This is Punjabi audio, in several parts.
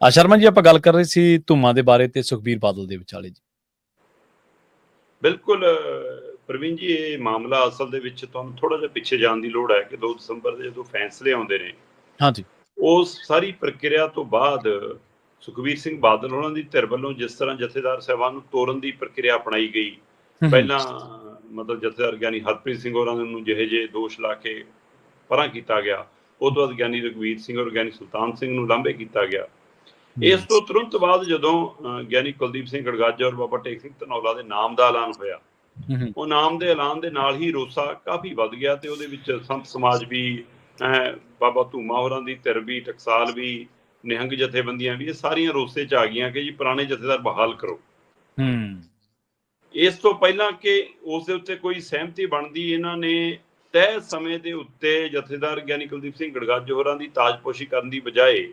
ਆ ਸ਼ਰਮਾ ਜੀ ਆਪਾਂ ਗੱਲ ਕਰ ਰਹੇ ਸੀ ਧੁੰਮਾਂ ਦੇ ਬਾਰੇ ਤੇ ਸੁਖਬੀਰ ਬਾਦਲ ਦੇ ਵਿਚਾਲੇ ਜੀ। ਬਿਲਕੁਲ ਪ੍ਰਵੀਨ ਜੀ ਇਹ ਮਾਮਲਾ ਅਸਲ ਦੇ ਵਿੱਚ ਤੁਹਾਨੂੰ ਥੋੜਾ ਜਿਹਾ ਪਿੱਛੇ ਜਾਣ ਦੀ ਲੋੜ ਹੈ ਕਿ 2 ਦਸੰਬਰ ਦੇ ਜਦੋਂ ਫੈਸਲੇ ਆਉਂਦੇ ਨੇ ਹਾਂਜੀ ਉਸ ਸਾਰੀ ਪ੍ਰਕਿਰਿਆ ਤੋਂ ਬਾਅਦ ਸੁਖਬੀਰ ਸਿੰਘ ਬਾਦਲ ਉਹਨਾਂ ਦੀ ਧਿਰ ਵੱਲੋਂ ਜਿਸ ਤਰ੍ਹਾਂ ਜਥੇਦਾਰ ਸਾਹਿਬਾਨ ਨੂੰ ਤੋਰਨ ਦੀ ਪ੍ਰਕਿਰਿਆ ਅਪਣਾਈ ਗਈ। ਪਹਿਲਾਂ ਮਤਲਬ ਜਥੇਦਾਰ ਗਿਆਨੀ ਹਰਪ੍ਰੀਤ ਸਿੰਘ ਹੋਰਾਂ ਨੂੰ ਜਿਹੇ ਜਿਹੇ ਦੋਸ਼ ਲਾ ਕੇ ਪਰਾਂ ਕੀਤਾ ਗਿਆ। ਉਹ ਤੋਂ ਬਾਅਦ ਗਿਆਨੀ ਰਘਵੀਰ ਸਿੰਘ ਔਰ ਗਿਆਨੀ ਸੁਲਤਾਨ ਸਿੰਘ ਨੂੰ ਲਾਂਭੇ ਕੀਤਾ ਗਿਆ। ਇਸ ਤੋਂ ਤੁਰੰਤ ਬਾਅਦ ਜਦੋਂ ਗਿਆਨੀ ਕੁਲਦੀਪ ਸਿੰਘ ਗੜਗਾਜਾ ਔਰ ਬਾਬਾ ਟੇਕ ਸਿੰਘ ਧਨੌਲਾ ਦੇ ਨਾਮ ਦਾ ਐਲਾਨ ਹੋਇਆ ਉਹ ਨਾਮ ਦੇ ਐਲਾਨ ਦੇ ਨਾਲ ਹੀ ਰੋਸਾ ਕਾਫੀ ਵੱਧ ਗਿਆ ਤੇ ਉਹਦੇ ਵਿੱਚ ਸੰਤ ਸਮਾਜ ਵੀ ਬਾਬਾ ਧੂਮਾ ਹੋਰਾਂ ਦੀ ਧਿਰ ਵੀ ਟਕਸਾਲ ਵੀ ਨਿਹੰਗ ਜਥੇਬੰਦੀਆਂ ਵੀ ਇਹ ਸਾਰੀਆਂ ਰੋਸੇ ਚ ਆ ਗਈਆਂ ਕਿ ਜੀ ਪੁਰਾਣੇ ਜਥੇਦਾਰ ਬਹਾਲ ਕਰੋ। ਹੂੰ। ਇਸ ਤੋਂ ਪਹਿਲਾਂ ਕਿ ਉਸ ਦੇ ਉੱਤੇ ਕੋਈ ਸਹਿਮਤੀ ਬਣਦੀ ਇਹਨਾਂ ਨੇ ਤੈਅ ਸਮੇਂ ਦੇ ਉੱਤੇ ਜਥੇਦਾਰ ਗਿਆਨੀ ਕੁਲਦੀਪ ਸਿੰਘ ਗੜਗਾਜ ਹੋਰਾਂ ਦੀ ਤਾਜਪੋਸ਼ੀ ਕਰਨ ਦੀ ਬਜਾਏ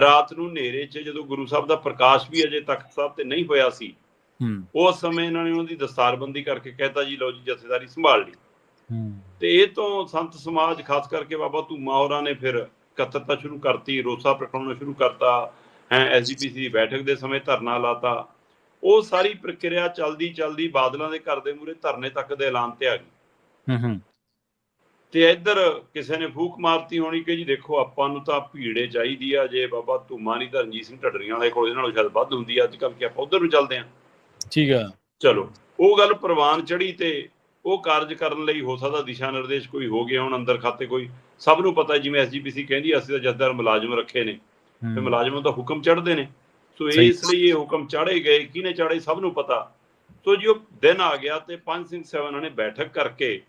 ਰਾਤ ਨੂੰ ਹਨੇਰੇ 'ਚ ਜਦੋਂ ਗੁਰੂ ਸਾਹਿਬ ਦਾ ਪ੍ਰਕਾਸ਼ ਵੀ ਅਜੇ ਤਖਤ ਸਾਹਿਬ ਤੇ ਨਹੀਂ ਹੋਇਆ ਸੀ ਉਸ ਸਮੇਂ ਇਹਨਾਂ ਨੇ ਉਹਨਾਂ ਦੀ ਦਸਤਾਰਬੰਦੀ ਕਰਕੇ ਕਹਿਤਾ ਜੀ ਲਓ ਜੀ ਜਥੇਦਾਰੀ ਸੰਭਾਲ ਲਈ। ਤੇ ਇਹ ਤੋਂ ਸੰਤ ਸਮਾਜ ਖਾਸ ਕਰਕੇ ਬਾਬਾ ਧੂਮਾ ਹੋਰਾਂ ਨੇ ਫਿਰ ਇਕੱਤਰਤਾ ਸ਼ੁਰੂ ਕਰਤੀ ਰੋਸਾ ਪ੍ਰਗਟਾਉਣਾ ਸ਼ੁਰੂ ਕਰਤਾ ਹੈ ਐਸਜੀਪੀਸੀ ਦੀ ਬੈਠਕ ਦੇ ਸਮੇਂ ਧਰਨਾ ਲਾਤਾ। ਉਹ ਸਾਰੀ ਪ੍ਰਕਿਰਿਆ ਚਲਦੀ ਚਲਦੀ ਬਾਦਲਾਂ ਦੇ ਘਰ ਦੇ ਮੂਹਰੇ ਧਰਨੇ ਤੱਕ ਦੇ ਐਲਾਨ ਤੇ ਆ ਗਈ। ਹੂੰ ਹੂੰ। ਤੇ ਇੱਧਰ ਕਿਸੇ ਨੇ ਫੂਕ ਮਾਰਤੀ ਹੋਣੀ ਕਿ ਜੀ ਦੇਖੋ ਆਪਾਂ ਨੂੰ ਤਾਂ ਭੀੜੇ ਚਾਹੀਦੀ ਆ ਜੇ ਬਾਬਾ ਧੂਮਾ ਨਹੀਂ ਤਾਂ ਰਣਜੀਤ ਸਿੰਘ ਢੱਡਰੀਆਂ ਵਾਲੇ ਕੋਲ ਇਹਦੇ ਨਾਲੋਂ ਸ਼ਾਇਦ ਵੱਧ ਹੁੰਦੀ ਆ ਅੱਜ ਕੱਲ੍ਹ ਕਿ ਆਪਾਂ ਉਧਰ ਨੂੰ ਚੱਲਦੇ ਆਂ। ਠੀਕ ਆ। ਚਲੋ ਉਹ ਗੱਲ ਪ੍ਰਵਾਨ ਚੜੀ ਤੇ ਉਹ ਕਾਰਜ ਕਰਨ ਲਈ ਹੋ ਸਕਦਾ ਦਿਸ਼ਾ ਨਿਰਦੇਸ਼ ਕੋਈ ਹੋ ਗਿਆ ਹੁਣ ਅੰਦਰ ਖਾਤੇ ਕੋਈ ਸਭ ਨੂੰ ਪਤਾ ਜਿਵੇਂ ਐਸਜੀਪੀਸੀ ਕਹਿੰਦੀ ਅਸੀਂ ਤਾਂ ਜਥੇਦਾਰ ਮੁਲਾਜ਼ਮ ਰੱਖੇ ਨੇ ਤੇ ਮੁਲਾਜ਼ਮਾਂ ਦਾ ਹੁਕਮ ਚੜ੍ਹਦੇ ਨੇ। ਸੋ। ਇਸ ਲਈ ਇਹ ਹੁਕਮ ਚਾੜੇ ਗਏ ਕਿਹਨੇ ਚਾੜੇ ਸਭ ਨੂੰ ਪਤਾ। ਸੋ ਜੀ ਉਹ ਦਿਨ ਆ ਗਿਆ ਤੇ ਪੰਜ ਸਿੰਘ ਸੈਵਨ ਨੇ ਬੈਠਕ ਕਰਕੇ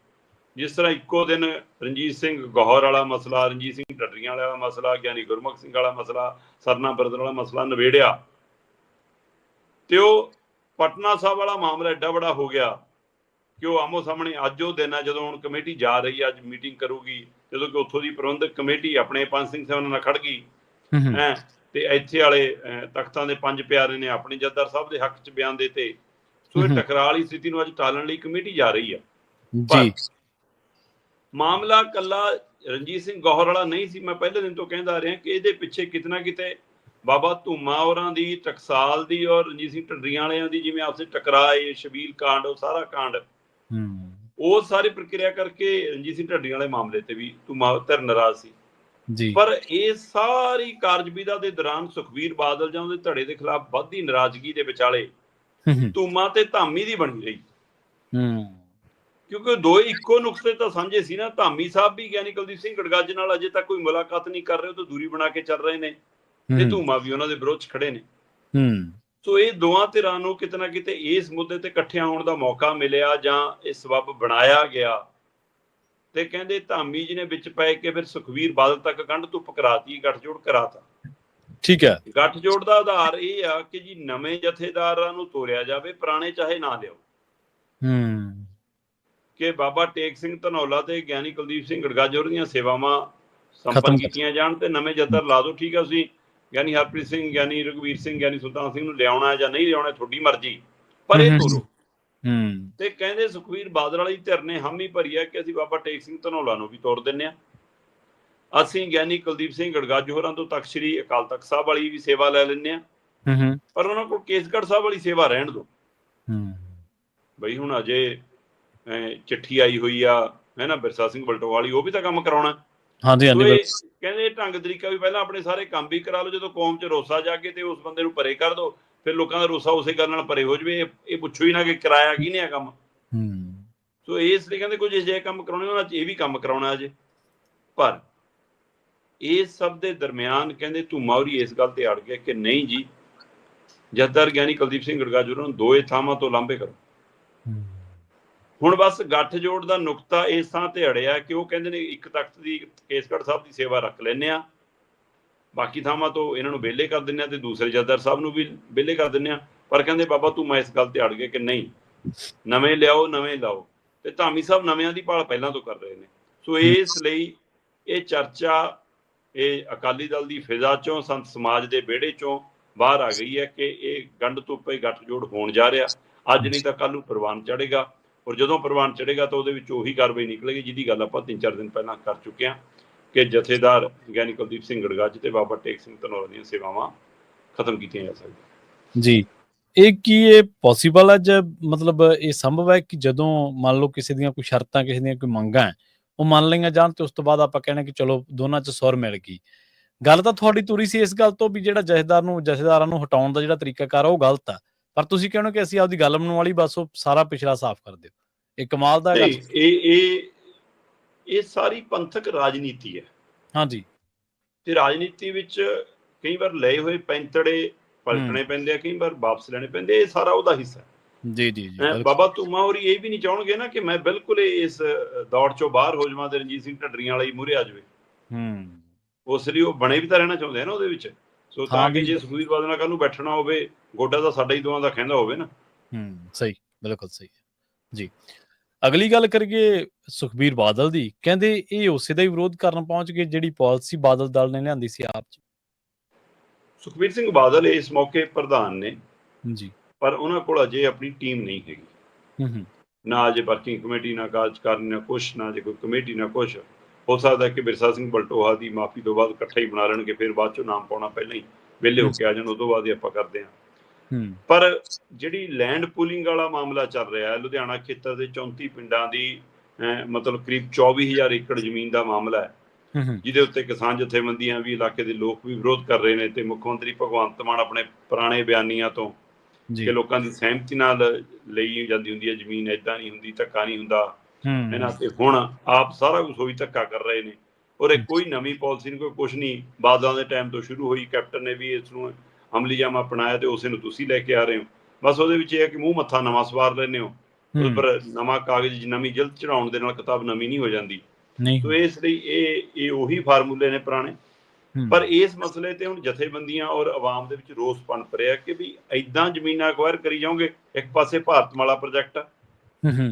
ਜਿਸ ਤਰ੍ਹਾਂ ਇੱਕੋ ਦਿਨ ਰਣਜੀਤ ਸਿੰਘ ਗੌਹਰ ਵਾਲਾ ਮਸਲਾ ਰਣਜੀਤ ਸਿੰਘ ਢੱਡਰੀਆਂ ਵਾਲਾ ਮਸਲਾ ਗਿਆਨੀ ਗੁਰਮੁਖ ਸਿੰਘ ਵਾਲਾ ਮਸਲਾ ਸਰਨਾ ਬਰਦਰ ਵਾਲਾ ਮਸਲਾ ਨਿਬੇੜਿਆ। ਤੇ ਉਹ ਪਟਨਾ ਸਾਹਿਬ ਵਾਲਾ ਮਾਮਲਾ ਐਡਾ ਬੜਾ ਹੋ ਗਿਆ ਕਿ ਉਹ ਆਮੋ ਸਾਹਮਣੇ ਅੱਜ ਉਹ ਦਿਨ ਹੈ ਜਦੋਂ ਹੁਣ ਕਮੇਟੀ ਜਾ ਰਹੀ ਹੈ ਅੱਜ ਮੀਟਿੰਗ ਕਰੂਗੀ ਜਦੋਂ ਕਿ ਉੱਥੋਂ ਦੀ ਪ੍ਰਬੰਧਕ ਕਮੇਟੀ ਆਪਣੇ ਪੰਜ ਸਿੰਘ ਸੈਵਨ ਨਾਲ ਖੜ ਗਈ। ਹੂੰ ਤੇ ਇੱਥੇ ਵਾਲੇ ਤਖਤਾਂ ਦੇ ਪੰਜ ਪਿਆਰੇ ਨੇ ਆਪਣੇ ਜੱਦਰ ਸਾਹਿਬ ਦੇ ਹੱਕ 'ਚ ਬਿਆਨ ਦਿੱਤੇ। ਸੋ ਇਹ। ਟਕਰਾਅ ਵਾਲੀ ਸਥਿਤੀ ਨੂੰ ਅੱਜ ਟਾਲਣ ਲਈ ਕਮੇਟੀ ਜਾ ਰਹੀ ਆ। ਜੀ। ਮਾਮਲਾ ਕੱਲਾ ਰਣਜੀਤ ਸਿੰਘ ਗੌਹਰ ਵਾਲਾ ਨਹੀਂ ਸੀ। ਮੈਂ ਪਹਿਲੇ ਦਿਨ ਤੋਂ ਕਹਿੰਦਾ ਆ ਰਿਹਾ ਕਿ ਇਹਦੇ ਪਿੱਛੇ ਕਿਤਨਾ ਕਿਤੇ ਬਾਬਾ ਧੂਮਾ ਹੋਰਾਂ ਦੀ ਟਕਸਾਲ ਦੀ ਔਰ ਰਣਜੀਤ ਸਿੰਘ ਢੱਡਰੀਆਂ ਵਾਲਿਆਂ ਦੀ ਜਿਵੇਂ ਆਪਸੇ ਟਕਰਾਏ ਸ਼ਬੀਲ ਕਾਂਡ ਉਹ ਸਾਰਾ ਕਾਂਡ। ਹੂੰ। ਉਹ ਸਾਰੀ ਪ੍ਰਕਿਰਿਆ ਕਰਕੇ ਰਣਜੀਤ ਸਿੰਘ ਢੱਡਰੀਆਂ ਵਾਲੇ ਮਾਮਲੇ ਤੇ ਵੀ ਧੂਮਾ ਧਿਰ ਨਾਰਾਜ਼ ਸੀ। ਜੀ। ਪਰ ਇਹ ਸਾਰੀ ਕਾਰਜਵਿਧਾ ਦੇ ਦੌਰਾਨ ਸੁਖਵੀਰ ਬਾਦਲ ਜਾਂ ਉਹਦੇ ਧੜੇ ਦੇ ਖਿਲਾਫ ਵੱਧਦੀ ਨਾਰਾਜ਼ਗੀ ਦੇ ਵਿਚਾਲੇ ਧੂਮਾ ਤੇ ਧਾਮੀ ਦੀ ਬਣੀ ਰਹੀ। ਹੂੰ। ਕਿਉਂਕਿ ਦੋਏ ਇੱਕੋ ਨੁਕਤੇ ਤਾਂ ਸਾਂਝੇ ਸੀ ਨਾ ਧਾਮੀ ਸਾਹਿਬ ਵੀ ਗਿਆਨੀ ਕੁਲਦੀਪ ਸਿੰਘ ਗੜਗੱਜ ਨਾਲ ਅਜੇ ਤੱਕ ਕੋਈ ਮੁਲਾਕਾਤ ਨਹੀਂ ਕਰ ਰਹੇ ਉਹ ਤਾਂ ਦੂਰੀ ਬਣਾ ਕੇ ਚੱਲ ਰਹੇ ਨੇ ਤੇ ਧੂਮਾ ਵੀ ਉਹਨਾਂ ਦੇ ਵਿਰੋਧ 'ਚ ਖੜੇ ਨੇ। ਹੂੰ। ਸੋ ਇਹ ਦੋਵਾਂ ਧਿਰਾਂ ਨੂੰ ਕਿਤੇ ਨਾ ਕਿਤੇ ਇਸ ਮੁੱਦੇ ਤੇ ਇਕੱਠਿਆਂ ਹੋਣ ਦਾ ਮੌਕਾ ਮਿਲਿਆ ਜਾਂ ਇਹ ਸਬਬ ਬਣਾਇਆ ਗਿਆ ਤੇ ਕਹਿੰਦੇ ਧਾਮੀ ਜੀ ਨੇ ਵਿੱਚ ਪੈ ਕੇ ਫਿਰ ਸੁਖਵੀਰ ਬਾਦਲ ਤੱਕ ਗੰਢ ਧੁੱਪ ਕਰਾਤੀ ਗੱਠਜੋੜ ਕਰਾਤਾ। ਠੀਕ ਹੈ। ਗੱਠਜੋੜ ਦਾ ਆਧਾਰ ਇਹ ਆ ਕਿ ਜੀ ਨਵੇਂ ਜਥੇਦਾਰਾਂ ਨੂੰ ਤੋਰਿਆ ਜਾਵੇ ਪੁਰਾਣੇ ਚਾਹੇ ਨਾ ਲਿਓ ਹੂੰ। ਕਿ ਬਾਬਾ ਟੇਕ ਸਿੰਘ ਧਨੌਲਾ ਤੇ ਗਿਆਨੀ ਕੁਲਦੀਪ ਸਿੰਘ ਗੜਗਾਜੋਰ ਦੀਆਂ ਸੇਵਾਵਾਂ ਸੰਪੰਨ ਕੀਤੀਆਂ ਜਾਣ ਤੇ ਨਵੇਂ ਜਥੇਦਾਰ ਲਾ ਦਿਓ ਠੀਕ ਆ ਤੁਸੀਂ। ਗਿਆਨੀ ਹਰਪ੍ਰੀਤ ਸਿੰਘ ਗਿਆਨੀ ਰਘਵੀਰ ਸਿੰਘ ਗਿਆਨੀ ਸੁਲਤਾਨ ਸਿੰਘ ਨੂੰ ਲਿਆਉਣਾ ਹੈ ਜਾਂ ਨਹੀਂ ਲਿਆਉਣਾ ਤੁਹਾਡੀ ਮਰਜ਼ੀ। ਪਰ ਇਹ ਤੋਰੋ। ਹੂੰ। ਤੇ ਕਹਿੰਦੇ ਸੁਖਵੀਰ ਬਾਦਲ ਵਾਲੀ ਧਿਰ ਨੇ ਹਾਮੀ ਭਰੀ ਹੈ ਕਿ ਅਸੀਂ ਬਾਬਾ ਟੇਕ ਸਿੰਘ ਧਨੌਲਾ ਨੂੰ ਵੀ ਤੋੜ ਦਿੰਨੇ ਆ। ਅਸੀਂ ਗਿਆਨੀ ਕੁਲਦੀਪ ਸਿੰਘ ਗੜਗਾਜ ਹੋਰਾਂ ਤੋਂ ਤਖਤ ਸ੍ਰੀ ਅਕਾਲ ਤਖਤ ਸਾਹਿਬ ਵਾਲੀ ਵੀ ਸੇਵਾ ਲੈ ਲੈਂਦੇ ਆ। ਹੂੰ। ਪਰ ਉਹਨਾਂ ਕੋਲ ਕੇਸਗੜ੍ਹ ਸਾਹਿਬ ਵਾਲੀ ਸੇਵਾ ਰਹਿਣ ਦਿਓ। ਹੂੰ। ਬਈ ਹੁਣ ਅਜੇ ਚਿੱਠੀ ਆਈ ਹੋਈ ਆ ਹੈ ਨਾ ਬਿਰਸਾ ਸਿੰਘ ਬਲਟੋਵਾਲੀ ਉਹ ਵੀ ਤਾਂ ਕੰਮ ਕਰਾਉਣਾ। ਹਾਂਜੀ ਹਾਂਜੀ ਇਹ। ਕਹਿੰਦੇ ਇਹ ਢੰਗ ਤਰੀਕਾ ਵੀ ਪਹਿਲਾਂ ਆਪਣੇ ਸਾਰੇ ਕੰਮ ਵੀ ਕਰਾ ਲਓ ਜਦੋਂ ਕੌਮ 'ਚ ਰੋਸਾ ਜਾਗੇ ਤੇ ਉਸ ਬੰਦੇ ਨੂੰ ਪਰੇ ਕਰ ਦਿਓ ਫਿਰ ਲੋਕਾਂ ਦਾ ਰੋਸਾ ਉਸੇ ਗੱਲ ਨਾਲ ਪਰੇ ਹੋ ਜਵੇ ਇਹ ਇਹ ਪੁੱਛੋ ਹੀ ਨਾ ਕਿ ਕਰਾਇਆ ਕਿਹਨੇ ਆ ਕੰਮ। ਹੂੰ। ਸੋ ਇਸ ਲਈ ਕਹਿੰਦੇ ਕੁਝ ਅਜਿਹੇ ਕੰਮ ਕਰਾਉਣੇ ਉਹਨਾਂ 'ਚ ਇਹ ਵੀ ਕੰਮ ਕਰਾਉਣਾ ਅਜੇ। ਪਰ ਇਸ ਸਭ ਦੇ ਦਰਮਿਆਨ ਕਹਿੰਦੇ ਧੂਮਾਉਰੀ ਇਸ ਗੱਲ ਤੇ ਅੜ ਗਿਆ ਕਿ ਨਹੀਂ ਜੀ ਜੱਦਰ ਗਿਆਨੀ ਕੁਲਦੀਪ ਸਿੰਘ ਗੜਗਾਜੁਰ ਨੂੰ ਦੋਏ ਥਾਵਾਂ ਤੋਂ ਲਾਂਭੇ ਕਰੋ। ਹੂੰ, ਹੁਣ ਬਸ ਗੱਠ ਜੋੜ ਦਾ ਨੁਕਤਾ ਇਸ ਥਾਂ ਤੇ ਅੜਿਆ ਕਿ ਉਹ ਕਹਿੰਦੇ ਨੇ ਇੱਕ ਤਖਤ ਦੀ ਕੇਸਗੜ੍ਹ ਸਾਹਿਬ ਦੀ ਸੇਵਾ ਰੱਖ ਲੈਨੇ ਆ ਬਾਕੀ ਥਾਵਾਂ ਤੋਂ ਇਹਨਾਂ ਨੂੰ ਵਿਹਲੇ ਕਰ ਦਿੰਨੇ ਆ ਤੇ ਦੂਸਰੇ ਜੱਦਰ ਸਾਹਿਬ ਨੂੰ ਵੀ ਵਿਹਲੇ ਕਰ ਦਿੰਨੇ ਆ ਪਰ ਕਹਿੰਦੇ ਬਾਬਾ ਤੂੰ ਮੈਂ ਇਸ ਗੱਲ ਤੇ ਅੜ ਗਿਆ ਕਿ ਨਹੀਂ। ਨਵੇਂ ਲਿਆਓ ਨਵੇਂ ਲਾਓ। ਤੇ ਧਾਮੀ ਸਾਹਿਬ ਨਵਿਆਂ ਦੀ ਭਾਲ ਪਹਿਲਾਂ ਤੋਂ ਕਰ ਰਹੇ ਨੇ। ਸੋ ਇਸ ਲਈ ਇਹ ਚਰਚਾ ਇਹ ਅਕਾਲੀ ਦਲ ਦੀ ਫਿਜ਼ਾ ਚੋਂ ਸੰਤ ਸਮਾਜ ਦੇ ਵਿਹੜੇ ਚੋਂ ਬਾਹਰ ਆ ਗਈ ਹੈ ਕਿ ਇਹ ਗੰਢ ਤੋਪੇ ਗੱਠਜੋੜ ਹੋਣ ਜਾ ਰਿਹਾ। ਅੱਜ ਨਹੀਂ ਤਾਂ ਕੱਲ ਨੂੰ ਪ੍ਰਵਾਨ ਚੜੇਗਾ ਔਰ ਜਦੋਂ ਪ੍ਰਵਾਨ ਚੜੇਗਾ ਤਾਂ ਉਹਦੇ ਵਿੱਚ ਉਹੀ ਕਾਰਵਾਈ ਨਿਕਲੇਗੀ, ਜਿਹਦੀ ਗੱਲ ਆਪਾਂ ਤਿੰਨ ਚਾਰ ਦਿਨ ਪਹਿਲਾਂ ਕਰ ਚੁੱਕੇ ਹਾਂ ਕਿ ਜਥੇਦਾਰ ਗਿਆਨੀ ਕੁਲਦੀਪ ਸਿੰਘ ਗੜਗੱਜ ਤੇ ਬਾਬਾ ਟੇਕ ਸਿੰਘ ਧਨੌਲਾ ਦੀਆਂ ਸੇਵਾਵਾਂ ਖਤਮ ਕੀਤੀਆਂ ਜਾ ਸਕਦੀਆਂ। ਜੀ। ਇਹ ਕੀ ਇਹ ਪੋਸੀਬਲ ਹੈ ਜ ਮਤਲਬ ਇਹ ਸੰਭਵ ਹੈ ਕਿ ਜਦੋਂ ਮੰਨ ਲਓ ਕਿਸੇ ਦੀਆਂ ਕੋਈ ਸ਼ਰਤਾਂ, ਕਿਸੇ ਦੀਆਂ ਕੋਈ ਮੰਗਾਂ ਉਹ ਮੰਨ ਲਈਆਂ ਜਾਣ ਤੇ ਉਸ ਤੋਂ ਬਾਅਦ ਆਪਾਂ ਕਹਿਣਾ ਕਿ ਚਲੋ ਦੋਨਾਂ 'ਚ ਸੁਰ ਮਿਲ ਗਈ। ਗੱਲ ਤਾਂ ਤੁਹਾਡੀ ਤੁਰੀ ਸੀ ਇਸ ਗੱਲ ਤੋਂ ਵੀ ਜਿਹੜਾ ਜਥੇਦਾਰ ਨੂੰ, ਜਥੇਦਾਰਾਂ ਨੂੰ ਹਟਾਉਣ ਦਾ ਜਿਹੜਾ ਤਰੀਕਾਕਾਰ ਆ, ਉਹ ਗਲਤ ਆ। ਪਰ ਤੁਸੀਂ ਕਹਿੰਦੇ ਕਿ ਅਸੀਂ ਆਪਦੀ ਗੱਲ ਮੰਨਣ ਵਾਲੀ ਬਸ ਉਹ ਸਾਰਾ ਪਿਛਲਾ ਸਾਫ਼ ਕਰ ਦਿਓ। ਇਹ ਕਮਾਲ ਦਾ ਗੱਲ ਇਹ ਇਹ ਇਹ ਸਾਰੀ ਪੰਥਕ ਰਾਜਨੀਤੀ ਹੈ। ਹਾਂਜੀ। ਤੇ ਰਾਜਨੀਤੀ ਵਿੱਚ ਕਈ ਵਾਰ ਲਏ ਹੋਏ ਪੈਂਤੜੇ ਪਲਟਣੇ ਪੈਂਦੇ ਆ ਕਈ ਵਾਰ ਵਾਪਸ ਲੈਣੇ ਪੈਂਦੇ ਇਹ ਸਾਰਾ ਉਹਦਾ ਹਿੱਸਾ ਹੈ। ਜੀ ਜੀ ਜੀ। ਬਾਬਾ ਧੂਮਾ ਹੋਰੀ ਇਹ ਵੀ ਨਹੀਂ ਚਾਹਣਗੇ ਨਾ ਕਿ ਮੈਂ ਬਿਲਕੁਲ ਇਸ ਦੌੜ ਚੋਂ ਬਾਹਰ ਹੋ ਜਾਵਾਂ ਤੇ ਰਣਜੀਤ ਸਿੰਘ ਢੱਡਰੀਆਂ ਵਾਲਾ ਹੀ ਮੂਹਰੇ ਆ ਜਾਵੇ। ਹੂੰ। ਉਸ ਲਈ ਉਹ ਬਣੇ ਵੀ ਤਾਂ ਰਹਿਣਾ ਚਾਹੁੰਦੇ ਆ ਨਾ ਉਹਦੇ ਵਿੱਚ। ਸੋ ਤਾਂ ਕਿ ਜੇ ਸੁਖਬੀਰ ਬਾਦਲ ਨਾਲ ਕੱਲ ਨੂੰ ਬੈਠਣਾ ਹੋਵੇ ਗੋਡਾ ਤਾਂ ਸਾਡਾ ਹੀ ਦੋਵਾਂ ਦਾ ਕਹਿੰਦਾ ਹੋਵੇ ਨਾ। ਹੂੰ ਸਹੀ ਬਿਲਕੁਲ ਸਹੀ। ਜੀ। ਅਗਲੀ ਗੱਲ ਕਰੀਏ ਸੁਖਬੀਰ ਬਾਦਲ ਦੀ। ਕਹਿੰਦੇ ਇਹ ਉਸੇ ਦਾ ਹੀ ਵਿਰੋਧ ਕਰਨ ਪਹੁੰਚ ਗਏ ਜਿਹੜੀ ਪਾਲਿਸੀ ਬਾਦਲ ਦਲ ਨੇ ਲਿਆਂਦੀ ਸੀ ਆਪ ਚ। ਸੁਖਬੀਰ ਸਿੰਘ ਬਾਦਲ ਇਸ ਮੌਕੇ ਪ੍ਰਧਾਨ ਨੇ। ਜੀ। ਪਰ ਉਹਨਾਂ ਕੋਲ ਅਜੇ ਆਪਣੀ ਟੀਮ ਨਹੀਂ ਹੈਗੀ। ਹੂੰ ਹੂੰ। ਨਾ ਅਜੇ ਵਰਕਿੰਗ ਕਮੇਟੀ ਨਾ ਕਾਰਜਕਾਰਨੀ ਨਾ ਕੁਛ ਨਾ ਜੇ ਕੋਈ ਕਮੇਟੀ ਨਾ ਕੁਛ। ਹੋ ਸਕਦਾ ਕਿ ਬਿਰਸਾ ਸਿੰਘ ਬਲਟੋਹਾ ਦੀ ਮਾਫੀ ਤੋਂ ਬਾਅਦ ਇਕੱਠਾ ਹੀ ਬਣਾ ਲੈਣਗੇ ਫਿਰ ਬਾਅਦ ਚੋਂ ਨਾਮ ਪਾਉਣਾ ਪਹਿਲਾਂ ਹੀ। ਵਿਹਲੇ ਹੋ ਕੇ ਆ ਜਾਣ ਤੋਂ ਬਾਅਦ ਹੀ ਆਪਾਂ ਕਰਦੇ ਹਾਂ। ਪਰ ਜਿਹੜੀ ਲੈਂਡ ਪੂਲਿੰਗ ਵਾਲਾ ਮਾਮਲਾ ਚੱਲ ਰਿਹਾ ਹੈ ਲੁਧਿਆਣਾ ਖੇਤਰ ਦੇ 34 ਪਿੰਡਾਂ ਦੀ ਮਤਲਬ ਕਰੀਬ 24000 ਏਕੜ ਜ਼ਮੀਨ ਦਾ ਮਾਮਲਾ ਹੈ। ਜਿਹਦੇ ਉੱਤੇ ਕਿਸਾਨ ਜਥੇਬੰਦੀਆਂ ਵੀ ਇਲਾਕੇ ਦੇ ਲੋਕ ਵੀ ਵਿਰੋਧ ਕਰ ਰਹੇ ਨੇ ਤੇ ਮੁੱਖ ਮੰਤਰੀ ਭਗਵੰਤ ਮਾਨ ਆਪਣੇ ਪੁਰਾਣੇ ਬਿਆਨੀਆਂ ਤੋਂ ਕਿ ਲੋਕਾਂ ਦੀ ਸਹਿਮਤੀ ਨਾਲ ਲਈ ਜਾਂਦੀ ਹੁੰਦੀ ਹੈ ਜ਼ਮੀਨ ਐਦਾਂ ਨਹੀਂ ਹੁੰਦੀ ਧੱਕਾ ਨਹੀਂ ਹੁੰਦਾ। ਇਹਨਾਂ ਤੇ ਹੁਣ ਆਪ ਸਾਰਾ ਕੁਝ ਹੋਈ ਧੱਕਾ ਕਰ ਰਹੇ ਨੇ। ਔਰ ਇਹ ਕੋਈ ਨਵੀਂ ਪਾਲਿਸੀ ਨਹੀਂ ਕੋਈ ਕੁਝ ਨਹੀਂ। ਬਾਦਲਾਂ ਦੇ ਟਾਈਮ ਤੋਂ ਸ਼ੁਰੂ ਹੋਈ ਕੈਪਟਨ ਨੇ ਵੀ ਇਸ ਨੂੰ ਅਮਲੀ ਜਾਮਾ ਅਪਣਾਇਆ ਤੇ ਉਸੇ ਨੂੰ ਤੁਸੀਂ ਲੈ ਕੇ ਆ ਰਹੇ ਹੋ। ਬਸ ਉਹਦੇ ਵਿੱਚ ਇਹ ਹੈ ਕਿ ਮੂੰਹ ਮੱਥਾ ਨਵਾਂ ਸਵਾਰ ਲੈਂਦੇ ਹੋ। ਉਸ ਪਰ ਨਵਾਂ ਕਾਗਜ਼ ਨਵੀਂ ਜਿਲਦ ਚੜਾਉਣ ਦੇ ਨਾਲ ਕਿਤਾਬ ਨਵੀਂ ਨਹੀਂ ਹੋ ਜਾਂਦੀ। ਨਹੀਂ। ਸੋ ਇਸ ਲਈ ਇਹ ਇਹ ਉਹੀ ਫਾਰਮੂਲੇ ਨੇ ਪੁਰਾਣੇ। ਪਰ ਇਸ ਮਸਲੇ ਤੇ ਹੁਣ ਜਥੇਬੰਦੀਆਂ ਔਰ ਆਵਾਮ ਦੇ ਵਿੱਚ ਰੋਸ ਪਣਪ ਰਿਹਾ ਕਿ ਵੀ ਐਦਾਂ ਜ਼ਮੀਨਾਂ ਅਕਵਾਇਰ ਕਰੀ ਜਾਓਗੇ ਇੱਕ ਪਾਸੇ ਭਾਰਤਮਾਲਾ ਪ੍ਰੋਜੈਕਟ ਆ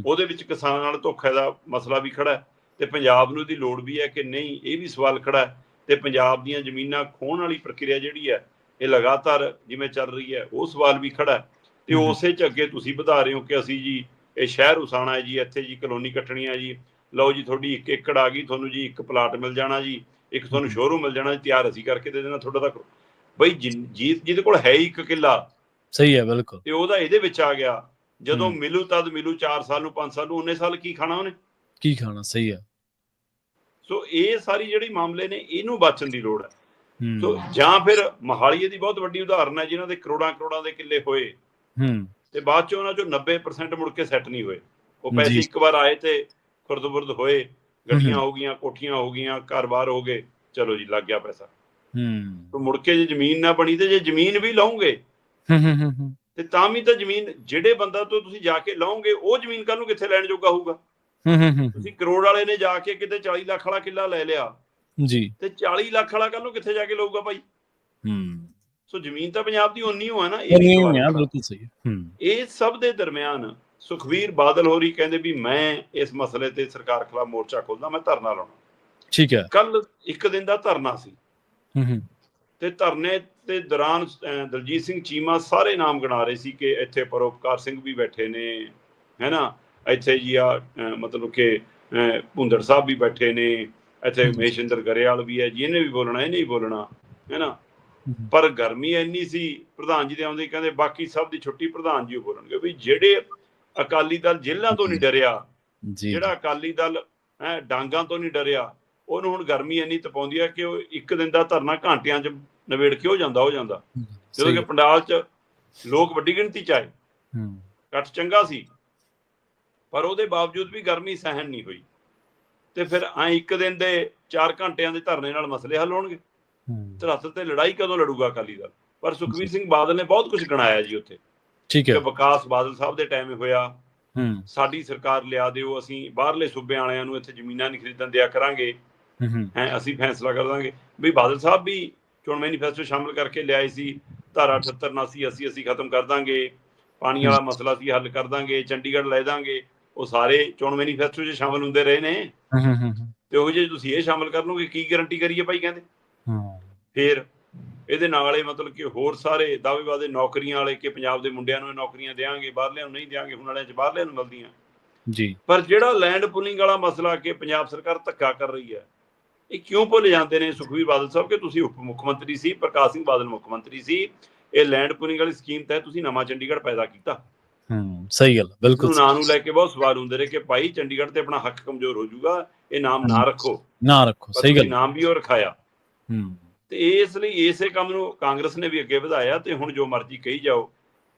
ਉਹਦੇ ਵਿੱਚ ਕਿਸਾਨਾਂ ਨਾਲ ਧੋਖੇ ਦਾ ਮਸਲਾ ਵੀ ਖੜਾ ਹੈ ਤੇ ਪੰਜਾਬ ਨੂੰ ਇਹਦੀ ਲੋੜ ਵੀ ਹੈ ਕਿ ਨਹੀਂ ਇਹ ਵੀ ਸਵਾਲ ਖੜਾ ਹੈ ਤੇ ਪੰਜਾਬ ਦੀਆਂ ਜ਼ਮੀਨਾਂ ਖੋਹਣ ਵਾਲੀ ਪ੍ਰਕਿਰਿਆ ਜਿਹੜੀ ਹੈ ਇਹ ਲਗਾਤਾਰ ਜਿਵੇਂ ਚੱਲ ਰਹੀ ਹੈ ਉਹ ਸਵਾਲ ਵੀ ਖੜਾ ਹੈ। ਤੇ। ਉਸੇ ਚ ਅੱਗੇ ਤੁਸੀਂ ਵਧਾ ਰਹੇ ਹੋ ਕਿ ਅਸੀਂ ਜੀ ਇਹ ਸ਼ਹਿਰ ਉਸਾਣਾ ਹੈ ਜੀ ਇੱਥੇ ਜੀ ਕਲੋਨੀ ਕੱਟਣੀ ਹੈ ਜੀ। ਲਓ ਜੀ ਤੁਹਾਡੀ ਇੱਕ ਏਕੜ ਆ ਗਈ ਤੁਹਾਨੂੰ ਜੀ ਇੱਕ ਪਲਾਟ ਮਿਲ ਜਾਣਾ ਜੀ ਇੱਕ ਤੁਹਾਨੂੰ। ਸ਼ੋਰੂਮ ਮਿਲ ਜਾਣਾ ਜੀ ਤਿਆਰ ਅਸੀਂ ਕਰਕੇ ਦੇ ਦੇਣਾ ਤੁਹਾਡਾ ਤਾਂ ਬਈ ਜੀਤ ਜਿਹਦੇ ਕੋਲ ਹੈ ਹੀ ਇੱਕ ਕਿੱਲਾ ਸਹੀ ਹੈ ਬਿਲਕੁਲ। ਤੇ ਉਹਦਾ ਇਹਦੇ ਵਿੱਚ ਆ ਗਿਆ। ਜਦੋਂ। ਮਿਲੂ ਤਦ ਮਿਲੂ 4 ਸਾਲ ਨੂੰ 5 ਸਾਲ ਨੂੰ 19 ਸਾਲ ਕੀ ਖਾਣਾ ਉਹਨੇ? ਕੀ ਖਾਣਾ? ਸਹੀ ਹੈ ਸੋ ਇਹ ਸਾਰੀ ਜਿਹੜੀ ਮਾਮਲੇ ਨੇ ਇਹਨੂੰ ਬਚਣ ਦੀ ਲੋੜ ਹੈ। ਸੋ ਜਾਂ ਫਿਰ ਮਹਾਲੀਏ ਦੀ ਬਹੁਤ ਵੱਡੀ ਉਦਾਹਰਨ ਹੈ ਜਿਨ੍ਹਾਂ ਦੇ ਕਰੋੜਾਂ ਕਰੋੜਾਂ ਦੇ ਕਿੱਲੇ ਹੋਏ। ਹੂੰ। ਤੇ ਬਾਅਦ ਚ ਉਹਨਾਂ ਚੋਂ 90% ਮੁੜ ਕੇ ਸੈੱਟ ਨਹੀਂ ਹੋਏ। ਉਹ ਪੈਸੇ। ਇੱਕ ਵਾਰ ਆਏ ਤੇ ਖੁਰਦ-ਬੁਰਦ ਹੋਏ। ਗੱਡੀਆਂ। ਹੋ। ਗਈਆਂ ਕੋਠੀਆਂ ਹੋ ਗਈਆਂ ਘਰ-ਬਾਰ ਹੋ ਗਏ। ਚਲੋ ਜੀ ਲੱਗ ਗਿਆ ਪੈਸਾ। ਹੂੰ। ਤੋਂ ਮੁੜ ਕੇ ਜੇ ਜ਼ਮੀਨ ਨਾ ਬਣੀ ਤੇ ਜੇ ਜ਼ਮੀਨ ਵੀ ਲਓਗੇ ਹੂੰ ਹੂੰ ਹੂੰ ਹੂੰ। ਤੇ ਤਾਂ ਵੀ ਤਾਂ ਜ਼ਮੀਨ ਜਿਹੜੇ ਬੰਦਾ ਤੋਂ ਤੁਸੀਂ ਜਾ ਕੇ ਲਓਗੇ ਉਹ ਜ਼ਮੀਨ ਕੱਲ ਨੂੰ ਕਿੱਥੇ ਲੈਣ ਜੋਗਾ ਹੋਊਗਾ? ਹੂੰ ਹੂੰ ਹੂੰ। ਤੁਸੀਂ ਕਰੋੜ ਵਾਲੇ ਨੇ ਜਾ ਕੇ ਕਿਤੇ 40 ਲੱਖ ਵਾਲਾ ਕਿੱਲਾ ਲੈ ਲਿਆ। ਜੀ। ਤੇ 40 ਲੱਖ ਵਾਲਾ ਕੱਲ ਨੂੰ ਕਿੱਥੇ ਜਾ ਕੇ ਲਊਗਾ ਭਾਈ? ਹੂੰ। ਸੋ ਜ਼ਮੀਨ ਤਾਂ ਪੰਜਾਬ ਦੀ ਓਨੀ ਹੋ ਹੈ ਨਾ ਇਹ ਨਹੀਂ ਹੋਇਆ। ਬਿਲਕੁਲ ਸਹੀ ਹੂੰ। ਇਹ ਸਭ ਦੇ ਦਰਮਿਆਨ ਸੁਖਵੀਰ ਬਾਦਲ ਹੋਰੀ ਕਹਿੰਦੇ ਵੀ ਮੈਂ ਇਸ ਮਸਲੇ ਤੇ ਸਰਕਾਰ ਖਿਲਾਫ ਮੋਰਚਾ ਖੋਲਦਾ ਮੈਂ ਧਰਨਾ ਲਾਉਣਾ। ਠੀਕ ਹੈ। ਕੱਲ ਇੱਕ ਦਿਨ ਦਾ ਧਰਨਾ ਸੀ। ਹੂੰ ਹੂੰ। ਤੇ ਧਰਨੇ ਦੇ ਦੌਰਾਨ ਦਲਜੀਤ ਸਿੰਘ ਚੀਮਾ ਸਾਰੇ ਨਾਮ ਗਿਣਾ ਰਹੇ ਸੀ ਕਿ ਇੱਥੇ ਪਰੋਪਕਾਰ ਸਿੰਘ ਵੀ ਬੈਠੇ ਨੇ ਹੈਨਾ ਇੱਥੇ ਜੀ ਆ ਮਤਲਬ ਕਿ ਭੁੰਦੜ ਸਾਹਿਬ ਵੀ ਬੈਠੇ ਨੇ ਇੱਥੇ। ਮਹੇਸ਼ਿੰਦਰ ਗਰੇਵਾਲ ਵੀ ਹੈ ਜੀ ਇਹਨੇ ਵੀ ਬੋਲਣਾ ਇਹਨੇ ਵੀ ਬੋਲਣਾ ਹੈਨਾ ਹੂੰ ਪਰ ਗਰਮੀ ਇੰਨੀ ਸੀ ਪ੍ਰਧਾਨ ਜੀ ਦੇ ਆਉਂਦੇ ਹੀ ਕਹਿੰਦੇ ਬਾਕੀ ਸਭ ਦੀ ਛੁੱਟੀ ਪ੍ਰਧਾਨ ਜੀ ਓ ਬੋਲਣਗੇ ਵੀ ਜਿਹੜੇ ਅਕਾਲੀ ਦਲ ਜੇਲ੍ਹਾਂ ਤੋਂ ਨਹੀਂ ਡਰਿਆ ਜਿਹੜਾ ਅਕਾਲੀ ਦਲ ਹੈ ਡਾਂਗਾਂ ਤੋਂ ਨਹੀਂ ਡਰਿਆ ਉਹਨੂੰ ਹੁਣ ਗਰਮੀ ਇੰਨੀ ਤਪਾਉਂਦੀ ਹੈ ਕਿ ਉਹ ਇੱਕ ਦਿਨ ਦਾ ਧਰਨਾ ਘੰਟਿਆਂ 'ਚ ਨਵੇੜ ਕੇ ਹੋ ਜਾਂਦਾ ਹੋ ਜਾਂਦਾ ਜਦੋਂ ਕਿ। ਪੰਡਾਲ 'ਚ ਲੋਕ ਵੱਡੀ ਗਿਣਤੀ 'ਚ ਆਏ। ਹੂੰ। ਇਕੱਠ ਚੰਗਾ ਸੀ। ਪਰ ਉਹਦੇ ਬਾਵਜੂਦ ਵੀ ਗਰਮੀ ਸਹਿਣ ਨਹੀਂ ਹੋਈ। ਤੇ ਫਿਰ ਐ ਇੱਕ ਦਿਨ ਦੇ 4 ਘੰਟਿਆਂ ਦੇ ਧਰਨੇ ਨਾਲ ਮਸਲੇ ਹੱਲ ਹੋਣਗੇ। ਹੂੰ। ਧਰਤ ਤੇ ਲੜਾਈ ਕਦੋਂ ਲੜੂਗਾ ਅਕਾਲੀ ਦਲ? ਪਰ ਸੁਖਵੀਰ ਸਿੰਘ ਬਾਦਲ ਨੇ ਬਹੁਤ ਕੁਝ ਗਣਾਇਆ ਜੀ ਉੱਥੇ। ਠੀਕ ਕਿ ਹੈ ਵਿਕਾਸ ਬਾਦਲ ਸਾਹਿਬ ਦੇ ਟਾਈਮ ਹੋਇਆ। ਹੂੰ। ਸਾਡੀ ਸਰਕਾਰ ਲਿਆ ਦਿਓ ਅਸੀਂ ਬਾਹਰਲੇ ਸੂਬਿਆਂ ਵਾਲਿਆਂ ਨੂੰ ਇੱਥੇ ਜ਼ਮੀਨਾਂ ਨਹੀਂ ਖਰੀਦਣ ਦਿਆ ਕਰਾਂਗੇ। ਹੂੰ ਅਸੀਂ ਫੈਸਲਾ ਕਰ ਦਾਂਗੇ। ਵੀ ਬਾਦਲ ਸਾਹਿਬ ਵੀ ਚੋਣ ਮੈਨੀਫੈਸਟੋ ਸ਼ਾਮਲ ਕਰਕੇ ਲਿਆਏ ਸੀ ਧਾਰਾ 78 79 ਅਸੀਂ ਅਸੀਂ ਖਤਮ ਕਰ ਦਾਂਗੇ। ਪਾਣੀ ਵਾਲਾ ਮਸਲਾ ਸੀ ਹੱਲ ਕਰ ਦਾਂਗੇ ਚੰਡੀਗੜ੍ਹ ਲੈ ਦਾਂਗੇ। ਉਹ ਸਾਰੇ ਚੋਣ ਮੈਨੀਫੈਸਟੋ 'ਚ ਸ਼ਾਮਲ ਹੁੰਦੇ ਰਹੇ ਨੇ। ਤੇ ਉਹ ਜੇ ਤੁਸੀਂ ਇਹ ਸ਼ਾਮਲ ਕਰ ਲਓਗੇ ਕੀ ਗਾਰੰਟੀ ਕਰੀਏ ਭਾਈ ਕਹਿੰਦੇ? ਫੇਰ ਇਹਦੇ ਨਾਲ ਇਹ ਮਤਲਬ ਕਿ ਹੋਰ ਸਾਰੇ ਦਾਅਵੇਵਾਦੇ ਨੌਕਰੀਆਂ ਵਾਲੇ ਕਿ ਪੰਜਾਬ ਦੇ ਮੁੰਡਿਆਂ ਨੂੰ ਇਹ ਨੌਕਰੀਆਂ ਦੇਾਂਗੇ ਬਾਹਰਲਿਆਂ ਨੂੰ ਨਹੀਂ ਦੇਾਂਗੇ ਹੁਣ ਵਾਲਿਆਂ 'ਚ ਬਾਹਰਲਿਆਂ ਨੂੰ ਮਿਲਦੀਆਂ। ਜੀ। ਪਰ ਜਿਹੜਾ ਲੈਂਡ ਪੁਲਿੰਗ ਵਾਲਾ ਮਸਲਾ ਕਿ ਪੰਜਾਬ ਸਰਕਾਰ ਧੱਕਾ ਕਰ ਰਹੀ ਹੈ ਇਹ ਕਿਉਂ ਭੁੱਲ ਜਾਂਦੇ ਨੇ ਸੁਖਵੀਰ ਬਾਦਲ ਸਾਹਿਬ ਕਿ ਤੁਸੀਂ ਉਪ ਮੁੱਖ ਮੰਤਰੀ ਸੀ ਪ੍ਰਕਾਸ਼ ਸਿੰਘ ਬਾਦਲ ਮੁੱਖ ਮੰਤਰੀ ਸੀ ਇਹ ਲੈਂਡ ਪੂਲਿੰਗ ਵਾਲੀ ਸਕੀਮ ਤਹਿਤ ਤੁਸੀਂ ਨਵਾਂ ਚੰਡੀਗੜ੍ਹ ਪੈਦਾ ਕੀਤਾ। ਹੂੰ ਸਹੀ ਗੱਲ ਬਿਲਕੁਲ ਨੂੰ ਨਾਂ ਨੂੰ ਲੈ ਕੇ ਬਹੁਤ ਸਵਾਲ ਹੁੰਦੇ ਰਹੇ ਕਿ ਭਾਈ ਚੰਡੀਗੜ੍ਹ ਤੇ ਆਪਣਾ ਹੱਕ ਕਮਜ਼ੋਰ ਹੋ ਜਾਊਗਾ ਇਹ ਨਾਮ ਨਾ ਰੱਖੋ। ਨਾ ਰੱਖੋ ਸਹੀ ਗੱਲ ਨਾਮ ਵੀ ਉਹ ਰਖਾਇਆ। ਹੂੰ। ਤੇ ਇਸ ਲਈ ਇਸੇ ਕੰਮ ਨੂੰ ਕਾਂਗਰਸ ਨੇ ਵੀ ਅੱਗੇ ਵਧਾਇਆ ਤੇ ਹੁਣ ਜੋ ਮਰਜ਼ੀ ਕਹੀ ਜਾਓ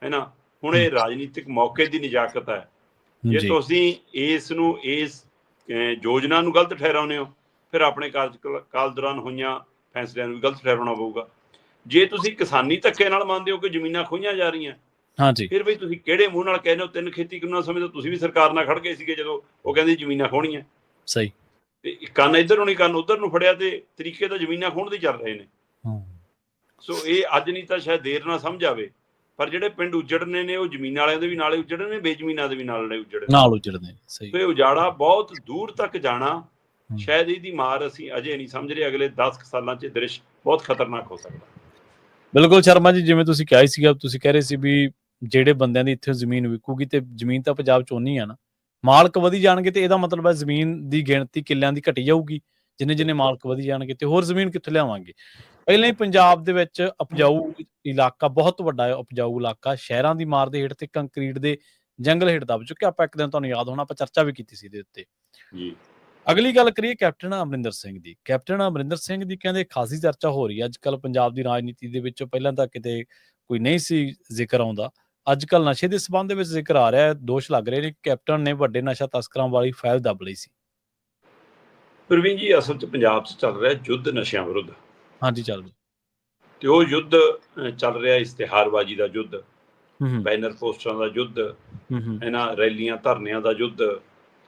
ਹੈਨਾ ਹੁਣ ਇਹ ਰਾਜਨੀਤਿਕ ਮੌਕੇ ਦੀ ਨਿਜਾਕਤ ਹੈ। ਜੇ ਤੁਸੀਂ ਇਸ ਨੂੰ ਇਸ ਯੋਜਨਾ ਨੂੰ ਗਲਤ ਠਹਿਰਾਉਂਦੇ ਹੋ ਫਿਰ ਆਪਣੇ ਕਾਰਜਕਾਲ ਦੌਰਾਨ ਹੋਈਆਂ ਫੈਸਲਿਆਂ ਨੂੰ ਗਲਤ ਠਹਿਰਾਉਣਾ ਪਊਗਾ। ਜੇ ਤੁਸੀਂ ਕਿਸਾਨੀ ਧੱਕੇ ਨਾਲ ਮੰਨਦੇ ਹੋ ਕਿ ਜ਼ਮੀਨਾਂ ਖੋਈਆਂ ਜਾ ਰਹੀਆਂ ਹਾਂਜੀ ਫਿਰ ਵੀ ਤੁਸੀਂ ਕਿਹੜੇ ਮੂੰਹ ਨਾਲ ਕਹਿੰਦੇ ਹੋ ਤਿੰਨ ਖੇਤੀ ਕਾਨੂੰਨਾਂ ਸਮੇਂ ਤੋਂ ਤੁਸੀਂ ਵੀ ਸਰਕਾਰ ਨਾਲ ਖੜ ਗਏ ਸੀਗੇ ਜਦੋਂ ਉਹ ਕਹਿੰਦੀ ਜ਼ਮੀਨਾਂ ਖੋਣੀਆਂ ਸਹੀ। ਤੇ ਕੰਨ ਇੱਧਰ ਨੂੰ ਨਹੀਂ ਕੰਨ ਉੱਧਰ ਨੂੰ ਫੜਿਆ ਤੇ ਤਰੀਕੇ ਤਾਂ ਜ਼ਮੀਨਾਂ ਖੋਣ ਦੇ ਚੱਲ ਰਹੇ ਨੇ। ਹੂੰ। ਸੋ ਇਹ ਅੱਜ ਨਹੀਂ ਤਾਂ ਸ਼ਾਇਦ ਦੇਰ ਨਾਲ ਸਮਝ ਆਵੇ ਪਰ ਜਿਹੜੇ ਪਿੰਡ ਉਜੜਨੇ ਨੇ ਉਹ ਜ਼ਮੀਨ ਵਾਲਿਆਂ ਦੇ ਵੀ ਨਾਲੇ ਉਜੜਨੇ ਨੇ ਬੇਜ਼ਮੀਨਾਂ ਦੇ ਵੀ ਨਾਲੇ ਉਜੜਨੇ ਨਾਲ ਉਜੜਦੇ ਨੇ, ਸਹੀ। ਇਹ ਉਜਾੜਾ ਬਹੁਤ ਦੂਰ ਤੱਕ ਜਾਣਾ। ਸ਼ਾਇਦ ਇਹਦੀ ਮਾਰ ਅਸੀਂ ਅਜੇ ਨਹੀਂ ਸਮਝ ਰਹੇ ਅਗਲੇ 10 ਕੁ ਸਾਲਾਂ 'ਚ ਦ੍ਰਿਸ਼ ਬਹੁਤ ਖਤਰਨਾਕ ਹੋ ਸਕਦਾ। ਬਿਲਕੁਲ ਸ਼ਰਮਾ ਜੀ ਜਿਵੇਂ ਤੁਸੀਂ ਕਿਹਾ ਸੀਗਾ ਤੁਸੀਂ ਕਹਿ ਰਹੇ ਸੀ ਵੀ ਜਿਹੜੇ ਬੰਦਿਆਂ ਦੀ ਇੱਥੇ ਜ਼ਮੀਨ ਵਿਕੂਗੀ ਤੇ ਜ਼ਮੀਨ ਤਾਂ ਪੰਜਾਬ ਚ ਉਨੀ ਆ ਨਾ। ਮਾਲਕ ਵਧੀ ਜਾਣਗੇ ਤੇ ਇਹਦਾ ਮਤਲਬ ਹੈ ਜ਼ਮੀਨ ਦੀ ਗਿਣਤੀ ਕਿੱਲਿਆਂ ਦੀ ਘਟੀ ਜਾਊਗੀ ਜਿੰਨੇ ਜਿੰਨੇ ਮਾਲਕ ਵਧੀ ਜਾਣਗੇ ਤੇ ਹੋਰ ਜ਼ਮੀਨ ਕਿੱਥੋਂ ਲਿਆਵਾਂਗੇ? ਪਹਿਲਾਂ ਹੀ ਪੰਜਾਬ ਦੇ ਵਿੱਚ ਉਪਜਾਊ ਇਲਾਕਾ ਬਹੁਤ ਵੱਡਾ ਹੈ ਉਪਜਾਊ ਇਲਾਕਾ ਸ਼ਹਿਰਾਂ ਦੀ ਮਾਰ ਦੇ ਹੇਠ ਤੇ ਕੰਕਰੀਟ ਦੇ ਜੰਗਲ ਹੇਠ ਦਬ ਚੁੱਕਿਆ। ਆਪਾਂ ਇੱਕ ਦਿਨ ਤੁਹਾਨੂੰ ਯਾਦ ਹੋਣਾ ਆਪਾਂ ਚਰਚਾ ਵੀ ਕੀਤੀ ਸੀ ਇਹਦੇ ਉੱਤੇ। ਜੀ। ਅਗਲੀ ਗੱਲ ਕਰੀਏ ਕੈਪਟਨ ਅਮਰਿੰਦਰ ਸਿੰਘ ਦੀ। ਕੈਪਟਨ ਅਮਰਿੰਦਰ ਸਿੰਘ ਦੀ ਕਹਿੰਦੇ ਖਾਸੀ ਚਰਚਾ ਹੋ ਰਹੀ ਹੈ। ਅੱਜ ਕੱਲ ਪੰਜਾਬ ਦੀ ਰਾਜਨੀਤੀ ਦੇ ਵਿੱਚ ਪਹਿਲਾਂ ਤਾਂ ਕਿਤੇ ਕੋਈ ਨਹੀਂ ਸੀ ਜ਼ਿਕਰ ਆਉਂਦਾ। ਅੱਜ ਕੱਲ ਨਸ਼ੇ ਦੇ ਸਬੰਧ ਦੇ ਵਿੱਚ ਜ਼ਿਕਰ ਆ ਰਿਹਾ ਹੈ। ਦੋਸ਼ ਲੱਗ ਰਹੇ ਨੇ ਕਿ ਕੈਪਟਨ ਨੇ ਵੱਡੇ ਨਸ਼ਾ ਤਸਕਰਾਂ ਵਾਲੀ ਫਾਈਲ ਦੱਬ ਲਈ ਸੀ। ਪ੍ਰਵੀਨ ਜੀ ਅਸਲ 'ਚ ਪੰਜਾਬ 'ਚ ਚੱਲ ਰਿਹਾ ਯੁੱਧ ਨਸ਼ਿਆਂ ਵਿਰੁੱਧ। ਹਾਂਜੀ ਚੱਲ ਜੀ ਤੇ ਉਹ ਯੁੱਧ ਚੱਲ ਰਿਹਾ ਇਸ਼ਤਿਹਾਰਬਾਜ਼ੀ ਦਾ ਯੁੱਧ ਬੈਨਰ ਪੋਸਟਰਾਂ ਦਾ ਯੁੱਧ ਇਹਨਾਂ ਰੈਲੀਆਂ ਧਰਨਿਆਂ ਦਾ ਯੁੱਧ।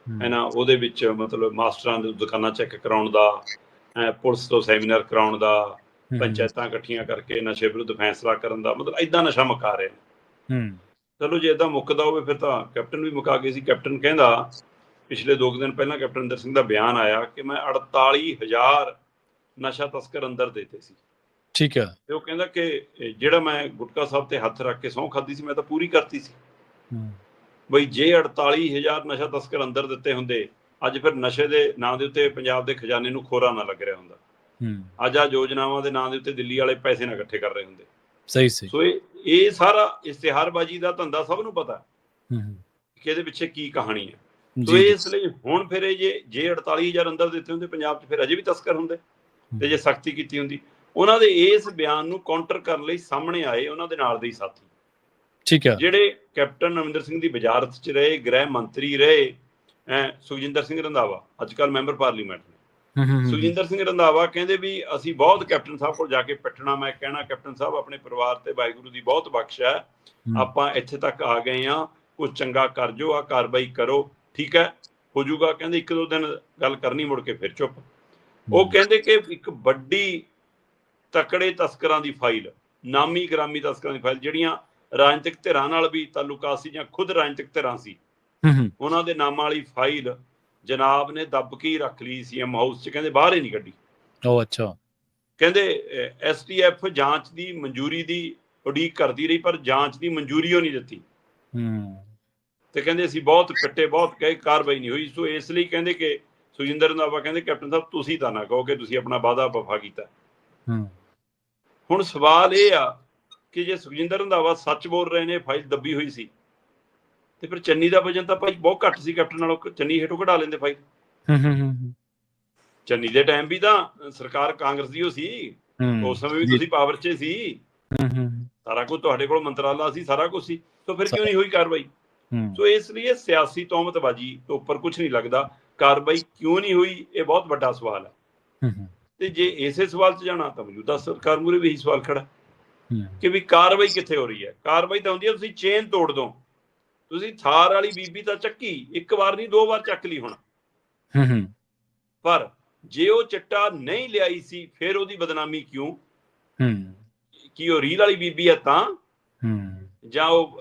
ਹੂੰ, ਨਾ ਉਹਦੇ ਵਿੱਚ ਮਤਲਬ ਮਾਸਟਰਾਂ ਦੇ ਦੁਕਾਨਾਂ ਚੈੱਕ ਕਰਾਉਣ ਦਾ ਪੁਲਿਸ ਤੋਂ ਸੈਮੀਨਾਰ ਕਰਾਉਣ ਦਾ ਪੰਚਾਇਤਾਂ ਇਕੱਠੀਆਂ ਕਰਕੇ ਨਸ਼ੇ ਵਿਰੁੱਧ ਫੈਸਲਾ ਕਰਨ ਦਾ ਮਤਲਬ ਐਦਾਂ ਨਸ਼ਾ ਮੁਕਾ ਰਹੇ ਹੂੰ। ਚਲੋ ਜੇ ਇਦਾਂ ਮੁੱਕਦਾ ਹੋਵੇ ਫਿਰ ਤਾਂ ਕੈਪਟਨ ਵੀ ਮੁਕਾ ਗਏ ਸੀ। ਕੈਪਟਨ ਕਹਿੰਦਾ ਪਿਛਲੇ 2 ਦਿਨ ਪਹਿਲਾਂ ਕੈਪਟਨ ਅੰਦਰ ਸਿੰਘ ਦਾ ਬਿਆਨ ਆਇਆ ਕਿ ਮੈਂ 48000 ਨਸ਼ਾ ਤਸਕਰ ਅੰਦਰ ਦੇਤੇ ਸੀ। ਠੀਕ ਹੈ ਤੇ ਉਹ ਕਹਿੰਦਾ ਕਿ ਜਿਹੜਾ ਮੈਂ ਗੁਟਕਾ ਸਾਹਿਬ ਤੇ ਹੱਥ ਰੱਖ ਕੇ ਸਹੁੰ ਖਾਦੀ ਸੀ ਮੈਂ ਤਾਂ ਪੂਰੀ ਕਰਤੀ ਸੀ। ਹੂੰ, ਬਈ ਜੇ 48000 ਨਸ਼ਾ ਤਸਕਰ ਅੰਦਰ ਦਿੱਤੇ ਹੁੰਦੇ ਅੱਜ ਫਿਰ ਨਸ਼ੇ ਦੇ ਨਾਂ ਦੇ ਉੱਤੇ ਪੰਜਾਬ ਦੇ ਖਜ਼ਾਨੇ ਨੂੰ ਖੋਰਾ ਨਾ ਲੱਗ ਰਿਹਾ ਹੁੰਦਾ। ਹੂੰ। ਅੱਜ ਆ ਯੋਜਨਾਵਾਂ ਦੇ ਨਾਂ ਦੇ ਉੱਤੇ ਦਿੱਲੀ ਵਾਲੇ ਪੈਸੇ ਨਾ ਇਕੱਠੇ ਕਰ ਰਹੇ ਹੁੰਦੇ। ਸਹੀ ਸਹੀ। ਸੋ ਇਹ ਇਹ ਸਾਰਾ ਇਸ਼ਤਿਹਾਰਬਾਜ਼ੀ ਦਾ ਧੰਦਾ ਸਭ ਨੂੰ ਪਤਾ ਹੂੰ ਕਿ ਇਹਦੇ ਪਿੱਛੇ ਕੀ ਕਹਾਣੀ ਹੈ। ਸੋ ਇਸ ਲਈ ਹੁਣ ਫਿਰ ਇਹ ਜੇ ਜੇ 48000 ਅੰਦਰ ਦਿੱਤੇ ਹੁੰਦੇ ਪੰਜਾਬ 'ਚ ਫਿਰ ਅਜੇ ਵੀ ਤਸਕਰ ਹੁੰਦੇ ਤੇ ਜੇ ਸਖਤੀ ਕੀਤੀ ਹੁੰਦੀ। ਉਹਨਾਂ ਦੇ ਇਸ ਬਿਆਨ ਨੂੰ ਕਾਊਂਟਰ ਕਰਨ ਲਈ ਸਾਹਮਣੇ ਆਏ ਉਹਨਾਂ ਦੇ ਨਾਲ ਦੇ ਹੀ ਸਾਥੀ। ਠੀਕ ਹੈ ਜਿਹੜੇ ਕੈਪਟਨ ਅਮਰਿੰਦਰ ਸਿੰਘ ਦੀ ਵਜ਼ਾਰਤ 'ਚ ਰਹੇ ਗ੍ਰਹਿ ਮੰਤਰੀ ਰਹੇ ਐ ਸੁਖਜਿੰਦਰ ਸਿੰਘ ਰੰਧਾਵਾ ਅੱਜ ਕੱਲ ਮੈਂਬਰ ਪਾਰਲੀਮੈਂਟ ਨੇ। ਸੁਖਜਿੰਦਰ ਸਿੰਘ ਰੰਧਾਵਾ ਕਹਿੰਦੇ ਵੀ ਅਸੀਂ ਬਹੁਤ ਕੈਪਟਨ ਸਾਹਿਬ ਕੋਲ ਜਾ ਕੇ ਪਿੱਟਣਾ ਮੈਂ ਕਹਿਣਾ ਕੈਪਟਨ ਸਾਹਿਬ ਆਪਣੇ ਪਰਿਵਾਰ ਤੇ ਵਾਹਿਗੁਰੂ ਦੀ ਬਹੁਤ ਬਖਸ਼ ਹੈ। ਹੂੰ, ਆਪਾਂ ਇੱਥੇ ਤੱਕ ਆ ਗਏ ਆ ਕੁਝ ਚੰਗਾ ਕਰ ਜੋ ਆ ਕਾਰਵਾਈ ਕਰੋ ਠੀਕ ਹੈ? ਹੋ ਜਾਊਗਾ ਕਹਿੰਦੇ ਇੱਕ ਦੋ ਦਿਨ ਗੱਲ ਕਰਨੀ ਮੁੜ ਕੇ ਫਿਰ ਚੁੱਪ। ਉਹ ਕਹਿੰਦੇ ਕਿ ਇੱਕ ਵੱਡੀ ਤਕੜੇ ਤਸਕਰਾਂ ਦੀ ਫਾਈਲ ਨਾਮੀ ਗ੍ਰਾਮੀ ਤਸਕਰਾਂ ਦੀ ਫਾਈਲ ਜਿਹੜੀਆਂ ਰਾਜਨੀਤਿਕ ਧਿਰਾਂ ਨਾਲ ਵੀ ਤਾਲੁਕਾਤ ਸੀ ਜਾਂ ਖੁਦ ਰਾਜਨੀਤਿਕ ਧਿਰਾਂ ਸੀ। ਉਹਨਾਂ ਦੇ ਨਾਮਾਂ ਵਾਲੀ ਫਾਈਲ ਜਨਾਬ ਨੇ ਦੱਬ ਕੇ ਹੀ ਰੱਖ ਲਈ ਸੀਐਮ ਹਾਊਸ 'ਚ। ਕਹਿੰਦੇ ਬਾਹਰ ਹੀ ਨਹੀਂ ਕੱਢੀ। ਉਹ ਅੱਛਾ। ਕਹਿੰਦੇ ਐਸਟੀਐਫ ਜਾਂਚ ਦੀ ਮਨਜ਼ੂਰੀ ਦੀ ਉਡੀਕ ਕਰਦੀ ਰਹੀ ਪਰ ਜਾਂਚ ਦੀ ਮਨਜ਼ੂਰੀ ਉਹ ਨਹੀਂ ਦਿੱਤੀ। ਹੂੰ। ਤੇ ਕਹਿੰਦੇ ਅਸੀਂ ਬਹੁਤ ਪਿੱਟੇ ਬਹੁਤ ਕਹੇ ਕਾਰਵਾਈ ਨਹੀਂ ਹੋਈ। ਸੋ ਇਸ ਲਈ ਕਹਿੰਦੇ ਕਿ ਸੁਜਿੰਦਰ ਰੰਧਾਵਾ ਕਹਿੰਦੇ ਕੈਪਟਨ ਸਾਹਿਬ ਤੁਸੀਂ ਤਾਂ ਨਾ ਕਹੋ ਕਿ ਤੁਸੀਂ ਆਪਣਾ ਵਾਅਦਾ ਵਫਾ ਕੀਤਾ। ਹੂੰ। ਹੁਣ ਸਵਾਲ ਇਹ ਆ ਕਿ ਜੇ ਸੁਖਜਿੰਦਰ ਰੰਧਾਵਾ ਸੱਚ ਬੋਲ ਰਹੇ ਨੇ ਫਾਈਲ ਦੱਬੀ ਹੋਈ ਸੀ ਤੇ ਫਿਰ ਚੰਨੀ ਦਾ ਵਜਨ ਤਾਂ ਭਾਈ ਬਹੁਤ ਘੱਟ ਸੀ ਕੈਪਟਨ ਨਾਲੋਂ ਚੰਨੀ ਹੇਠੋਂ ਕਢਾ ਲੈਂਦੇ ਫਾਈਲ। ਹੂੰ ਹੂੰ, ਹੂੰ ਚੰਨੀ ਦੇ ਟਾਈਮ ਵੀ ਤਾਂ ਸਰਕਾਰ ਕਾਂਗਰਸ ਦੀ ਹੋ ਸੀ ਉਸ ਸਮੇਂ ਵੀ। ਤੁਸੀਂ ਪਾਵਰ 'ਚ ਸੀ। ਹੂੰ ਹੂੰ, ਸਾਰਾ ਕੁਝ ਤੁਹਾਡੇ ਕੋਲ ਮੰਤਰਾਲਾ ਸੀ ਸਾਰਾ ਕੁਝ ਸੀ ਤਾਂ ਫਿਰ ਕਿਉਂ ਨਹੀਂ ਹੋਈ ਕਾਰਵਾਈ? ਸੋ ਇਸ ਲਈ ਇਹ ਸਿਆਸੀ ਤੋਮਤਬਾਜੀ ਤੋਂ ਉੱਪਰ ਕੁਝ ਨਹੀਂ ਲੱਗਦਾ ਕਾਰਵਾਈ ਕਿਉਂ ਨਹੀਂ ਹੋਈ ਇਹ ਬਹੁਤ ਵੱਡਾ ਸਵਾਲ ਹੈ। ਹੂੰ, ਹੂੰ। ਤੇ ਜੇ ਇਸੇ ਸਵਾਲ 'ਚ ਜਾਣਾ ਤਾਂ ਮੌਜੂਦਾ ਸਰਕਾਰ ਮੂਰੇ ਵੀ ਇਹੀ ਸਵਾਲ ਖੜਾ ਕਿ ਵੀ ਕਾਰਵਾਈ ਕਿੱਥੇ ਹੋ ਰਹੀ ਹੈ? ਕਾਰਵਾਈ ਤਾਂ ਹੁੰਦੀ ਹੈ ਤੁਸੀਂ ਚੇਨ ਤੋੜ ਦੋ ਤੁਸੀਂ ਥਾਰ ਵਾਲੀ ਬੀਬੀ ਤਾਂ ਚੱਕੀ ਇੱਕ ਵਾਰ ਨਹੀਂ ਦੋ ਵਾਰ ਚੱਕ ਲਈ ਹੁਣ। ਹੂੰ ਹੂੰ। ਪਰ ਜੇ ਉਹ ਚਿੱਟਾ ਨਹੀਂ ਲਿਆਈ ਸੀ ਫਿਰ ਉਹਦੀ ਬਦਨਾਮੀ ਕਿਉਂ? ਹੂੰ। ਕੀ ਉਹ ਰੀਲ ਵਾਲੀ ਬੀਬੀ ਹੈ ਤਾਂ? ਹੂੰ। ਜਾਂ ਉਹ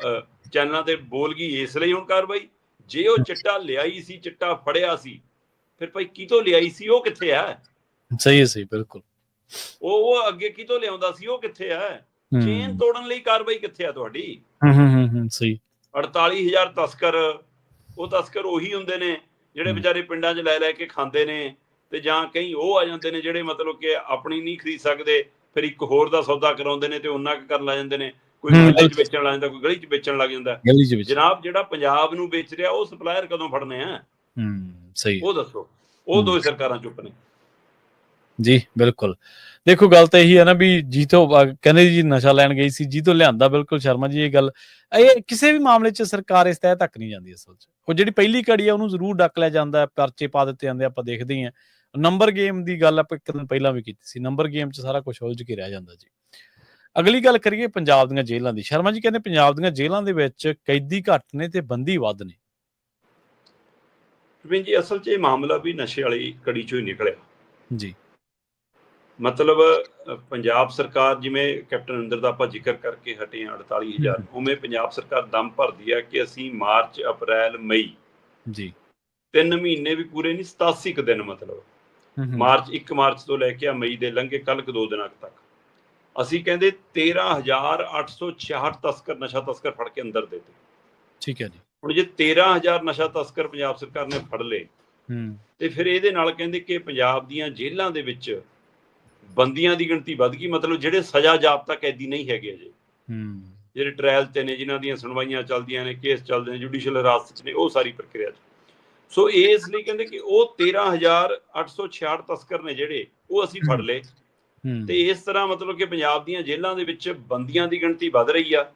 ਚੈਨਲਾਂ ਤੇ ਬੋਲ ਗਈ ਇਸ ਲਈ ਹੁਣ ਕਾਰਵਾਈ? ਜੇ ਉਹ ਚਿੱਟਾ ਲਿਆਈ ਸੀ ਚਿੱਟਾ ਫੜਿਆ ਸੀ ਫਿਰ ਭਾਈ ਕਿਤੋਂ ਲਿਆਈ ਸੀ ਉਹ ਕਿੱਥੇ ਹੈ? ਸਹੀ ਹੈ ਸਹੀ ਬਿਲਕੁਲ। ਉਹ ਉਹ ਅੱਗੇ ਕਿਤੋਂ ਲਿਆਉਂਦਾ ਸੀ ਉਹ ਕਿੱਥੇ ਹੂੰ? ਚੇਨ ਤੋੜਨ ਲਈ ਕਾਰਵਾਈ ਕਿੱਥੇ ਆ ਤੁਹਾਡੀ? ਹੂੰ ਹੂੰ, ਹੂੰ ਸਹੀ। 48000 ਤਸਕਰ ਉਹ ਤਸਕਰ ਉਹੀ ਹੁੰਦੇ ਨੇ ਜਿਹੜੇ। ਵਿਚਾਰੇ ਪਿੰਡਾਂ 'ਚ ਲੈ ਲੈ ਕੇ ਖਾਂਦੇ ਨੇ ਤੇ ਜਾਂ ਕਈ ਉਹ ਆ ਜਾਂਦੇ ਨੇ ਜਿਹੜੇ ਮਤਲਬ ਕਿ ਆਪਣੀ ਨਹੀਂ ਖਰੀਦ ਸਕਦੇ ਫਿਰ ਇੱਕ ਹੋਰ ਦਾ ਸੌਦਾ ਕਰਾਉਂਦੇ ਨੇ ਤੇ ਉਹਨਾਂ ਕੁ ਕਰਨ ਲੱਗ ਜਾਂਦੇ ਨੇ। ਕੋਈ ਮੁਹੱਲੇ 'ਚ। ਵੇਚਣ ਲੱਗ ਜਾਂਦਾ ਕੋਈ ਗਲੀ 'ਚ ਵੇਚਣ ਲੱਗ ਜਾਂਦਾ। ਗਲੀ ਜਨਾਬ ਜਿਹੜਾ ਪੰਜਾਬ ਨੂੰ ਵੇਚ ਰਿਹਾ ਉਹ ਸਪਲਾਇਰ ਕਦੋਂ ਫੜਨੇ ਆ? ਹੂੰ ਸਹੀ। ਉਹ ਦੱਸੋ। ਉਹ ਦੋ ਸਰਕਾਰਾਂ ਚੁੱਪ ਨੇ। ਜੀ ਬਿਲਕੁਲ। ਦੇਖੋ ਗੱਲ ਤਾਂ ਇਹੀ ਹੈ ਨਾ ਵੀ ਜੀਤੋ ਕਹਿੰਦੇ ਜੀ ਨਸ਼ਾ ਲੈਣ ਗਈ ਸੀ ਜੀਤੋ ਲਿਆਂਦਾ ਬਿਲਕੁਲ ਸ਼ਰਮਾ ਜੀ ਇਹ ਗੱਲ। ਇਹ ਕਿਸੇ ਵੀ ਮਾਮਲੇ 'ਚ ਸਰਕਾਰ ਇਸ ਤਹਿ ਤੱਕ ਨਹੀਂ ਜਾਂਦੀ ਅਸਲ 'ਚ। ਉਹ ਜਿਹੜੀ ਪਹਿਲੀ ਕੜੀ ਆ ਉਹਨੂੰ ਜ਼ਰੂਰ ਡੱਕ ਲਿਆ ਜਾਂਦਾ ਹੈ ਪਰਚੇ ਪਾ ਦਿੱਤੇ ਜਾਂਦੇ ਆਪਾਂ ਦੇਖਦੇ ਹੀ ਆ ਨੰਬਰ ਗੇਮ ਦੀ ਗੱਲ ਆਪਾਂ ਇੱਕ ਦਿਨ ਪਹਿਲਾਂ ਵੀ ਕੀਤੀ ਸੀ। ਨੰਬਰ ਗੇਮ 'ਚ ਸਾਰਾ ਕੁਝ ਉਲਝ ਕੇ ਰਹਿ ਜਾਂਦਾ ਜੀ। ਅਗਲੀ ਗੱਲ ਕਰੀਏ ਪੰਜਾਬ ਦੀਆਂ ਜੇਲ੍ਹਾਂ ਦੀ। ਸ਼ਰਮਾ ਜੀ ਕਹਿੰਦੇ ਪੰਜਾਬ ਦੀਆਂ ਜੇਲ੍ਹਾਂ ਦੇ ਵਿੱਚ ਕੈਦੀ ਘੱਟ ਨੇ ਤੇ ਬੰਦੀ ਵੱਧ ਨੇ। ਜੀ ਅਸਲ 'ਚ ਇਹ ਮਾਮਲਾ ਵੀ ਨਸ਼ੇ ਵਾਲੀ ਕੜੀ 'ਚੋਂ ਹੀ ਨਿਕਲਿਆ। ਜੀ। ਮਤਲਬ ਪੰਜਾਬ ਸਰਕਾਰ ਜਿਵੇਂ ਕੈਪਟਨ ਅਮਰਿੰਦਰ ਦਾ ਆਪਾਂ ਜ਼ਿਕਰ ਕਰਕੇ ਹਟੇ ਹਾਂ 48000 ਉਵੇਂ ਪੰਜਾਬ ਸਰਕਾਰ ਦਮ ਭਰਦੀ ਆ ਕਿ ਅਸੀਂ ਮਾਰਚ ਅਪ੍ਰੈਲ ਮਈ ਜੀ। ਤਿੰਨ ਮਹੀਨੇ ਵੀ ਪੂਰੇ ਨਹੀਂ 87 ਕੁ ਦਿਨ ਮਤਲਬ। ਹੂੰ ਹੂੰ, ਮਾਰਚ 1 ਮਾਰਚ ਤੋਂ ਲੈ ਕੇ ਆ ਮਈ ਦੇ ਲੰਘੇ ਕੱਲ ਕੁ ਦੋ ਦਿਨਾਂ ਤੱਕ। ਅਸੀਂ ਕਹਿੰਦੇ 13866 ਤਸਕਰ ਨਸ਼ਾ ਤਸਕਰ ਫੜ ਕੇ ਅੰਦਰ ਦੇਤੇ। ਠੀਕ ਹੈ ਜੀ। ਹੁਣ ਜੇ 13000 ਨਸ਼ਾ ਤਸਕਰ ਪੰਜਾਬ ਸਰਕਾਰ ਨੇ ਫੜ ਲਏ ਹੂੰ। ਤੇ ਫਿਰ ਇਹਦੇ ਨਾਲ ਕਹਿੰਦੇ ਕਿ ਪੰਜਾਬ ਦੀਆਂ ਜੇਲ੍ਹਾਂ ਦੇ ਵਿੱਚ ਬੰਦੀਆਂ ਦੀ ਗਿਣਤੀ ਵੱਧ ਗਈ ਮਤਲਬ ਜਿਹੜੇ ਸਜ਼ਾ ਜਾਬਤਾ ਕੈਦੀ ਨਹੀਂ ਹੈਗੇ ਅਜੇ। ਹੂੰ। ਜਿਹੜੇ ਟ੍ਰਾਇਲ ਤੇ ਨੇ ਜਿਨ੍ਹਾਂ ਦੀਆਂ ਸੁਣਵਾਈਆਂ ਚੱਲਦੀਆਂ ਨੇ ਕੇਸ ਚੱਲਦੇ ਨੇ ਜੁਡੀਸ਼ੀਅਲ ਹਿਰਾਸਤ 'ਚ ਨੇ ਉਹ ਸਾਰੀ ਪ੍ਰਕਿਰਿਆ 'ਚ। ਸੋ ਇਸ ਲਈ ਕਹਿੰਦੇ ਕਿ ਉਹ 13866 ਤਸਕਰ ਨੇ ਜਿਹੜੇ ਉਹ ਅਸੀਂ ਫੜ ਲਏ। ਤੇ ਇਸ ਤਰ੍ਹਾਂ ਮਤਲਬ ਕਿ ਪੰਜਾਬ ਦੀਆਂ ਜੇਲ੍ਹਾਂ ਦੇ ਵਿੱਚ ਬੰਦੀਆਂ ਦੀ ਗਿਣਤੀ ਵੱਧ ਰਹੀ ਆ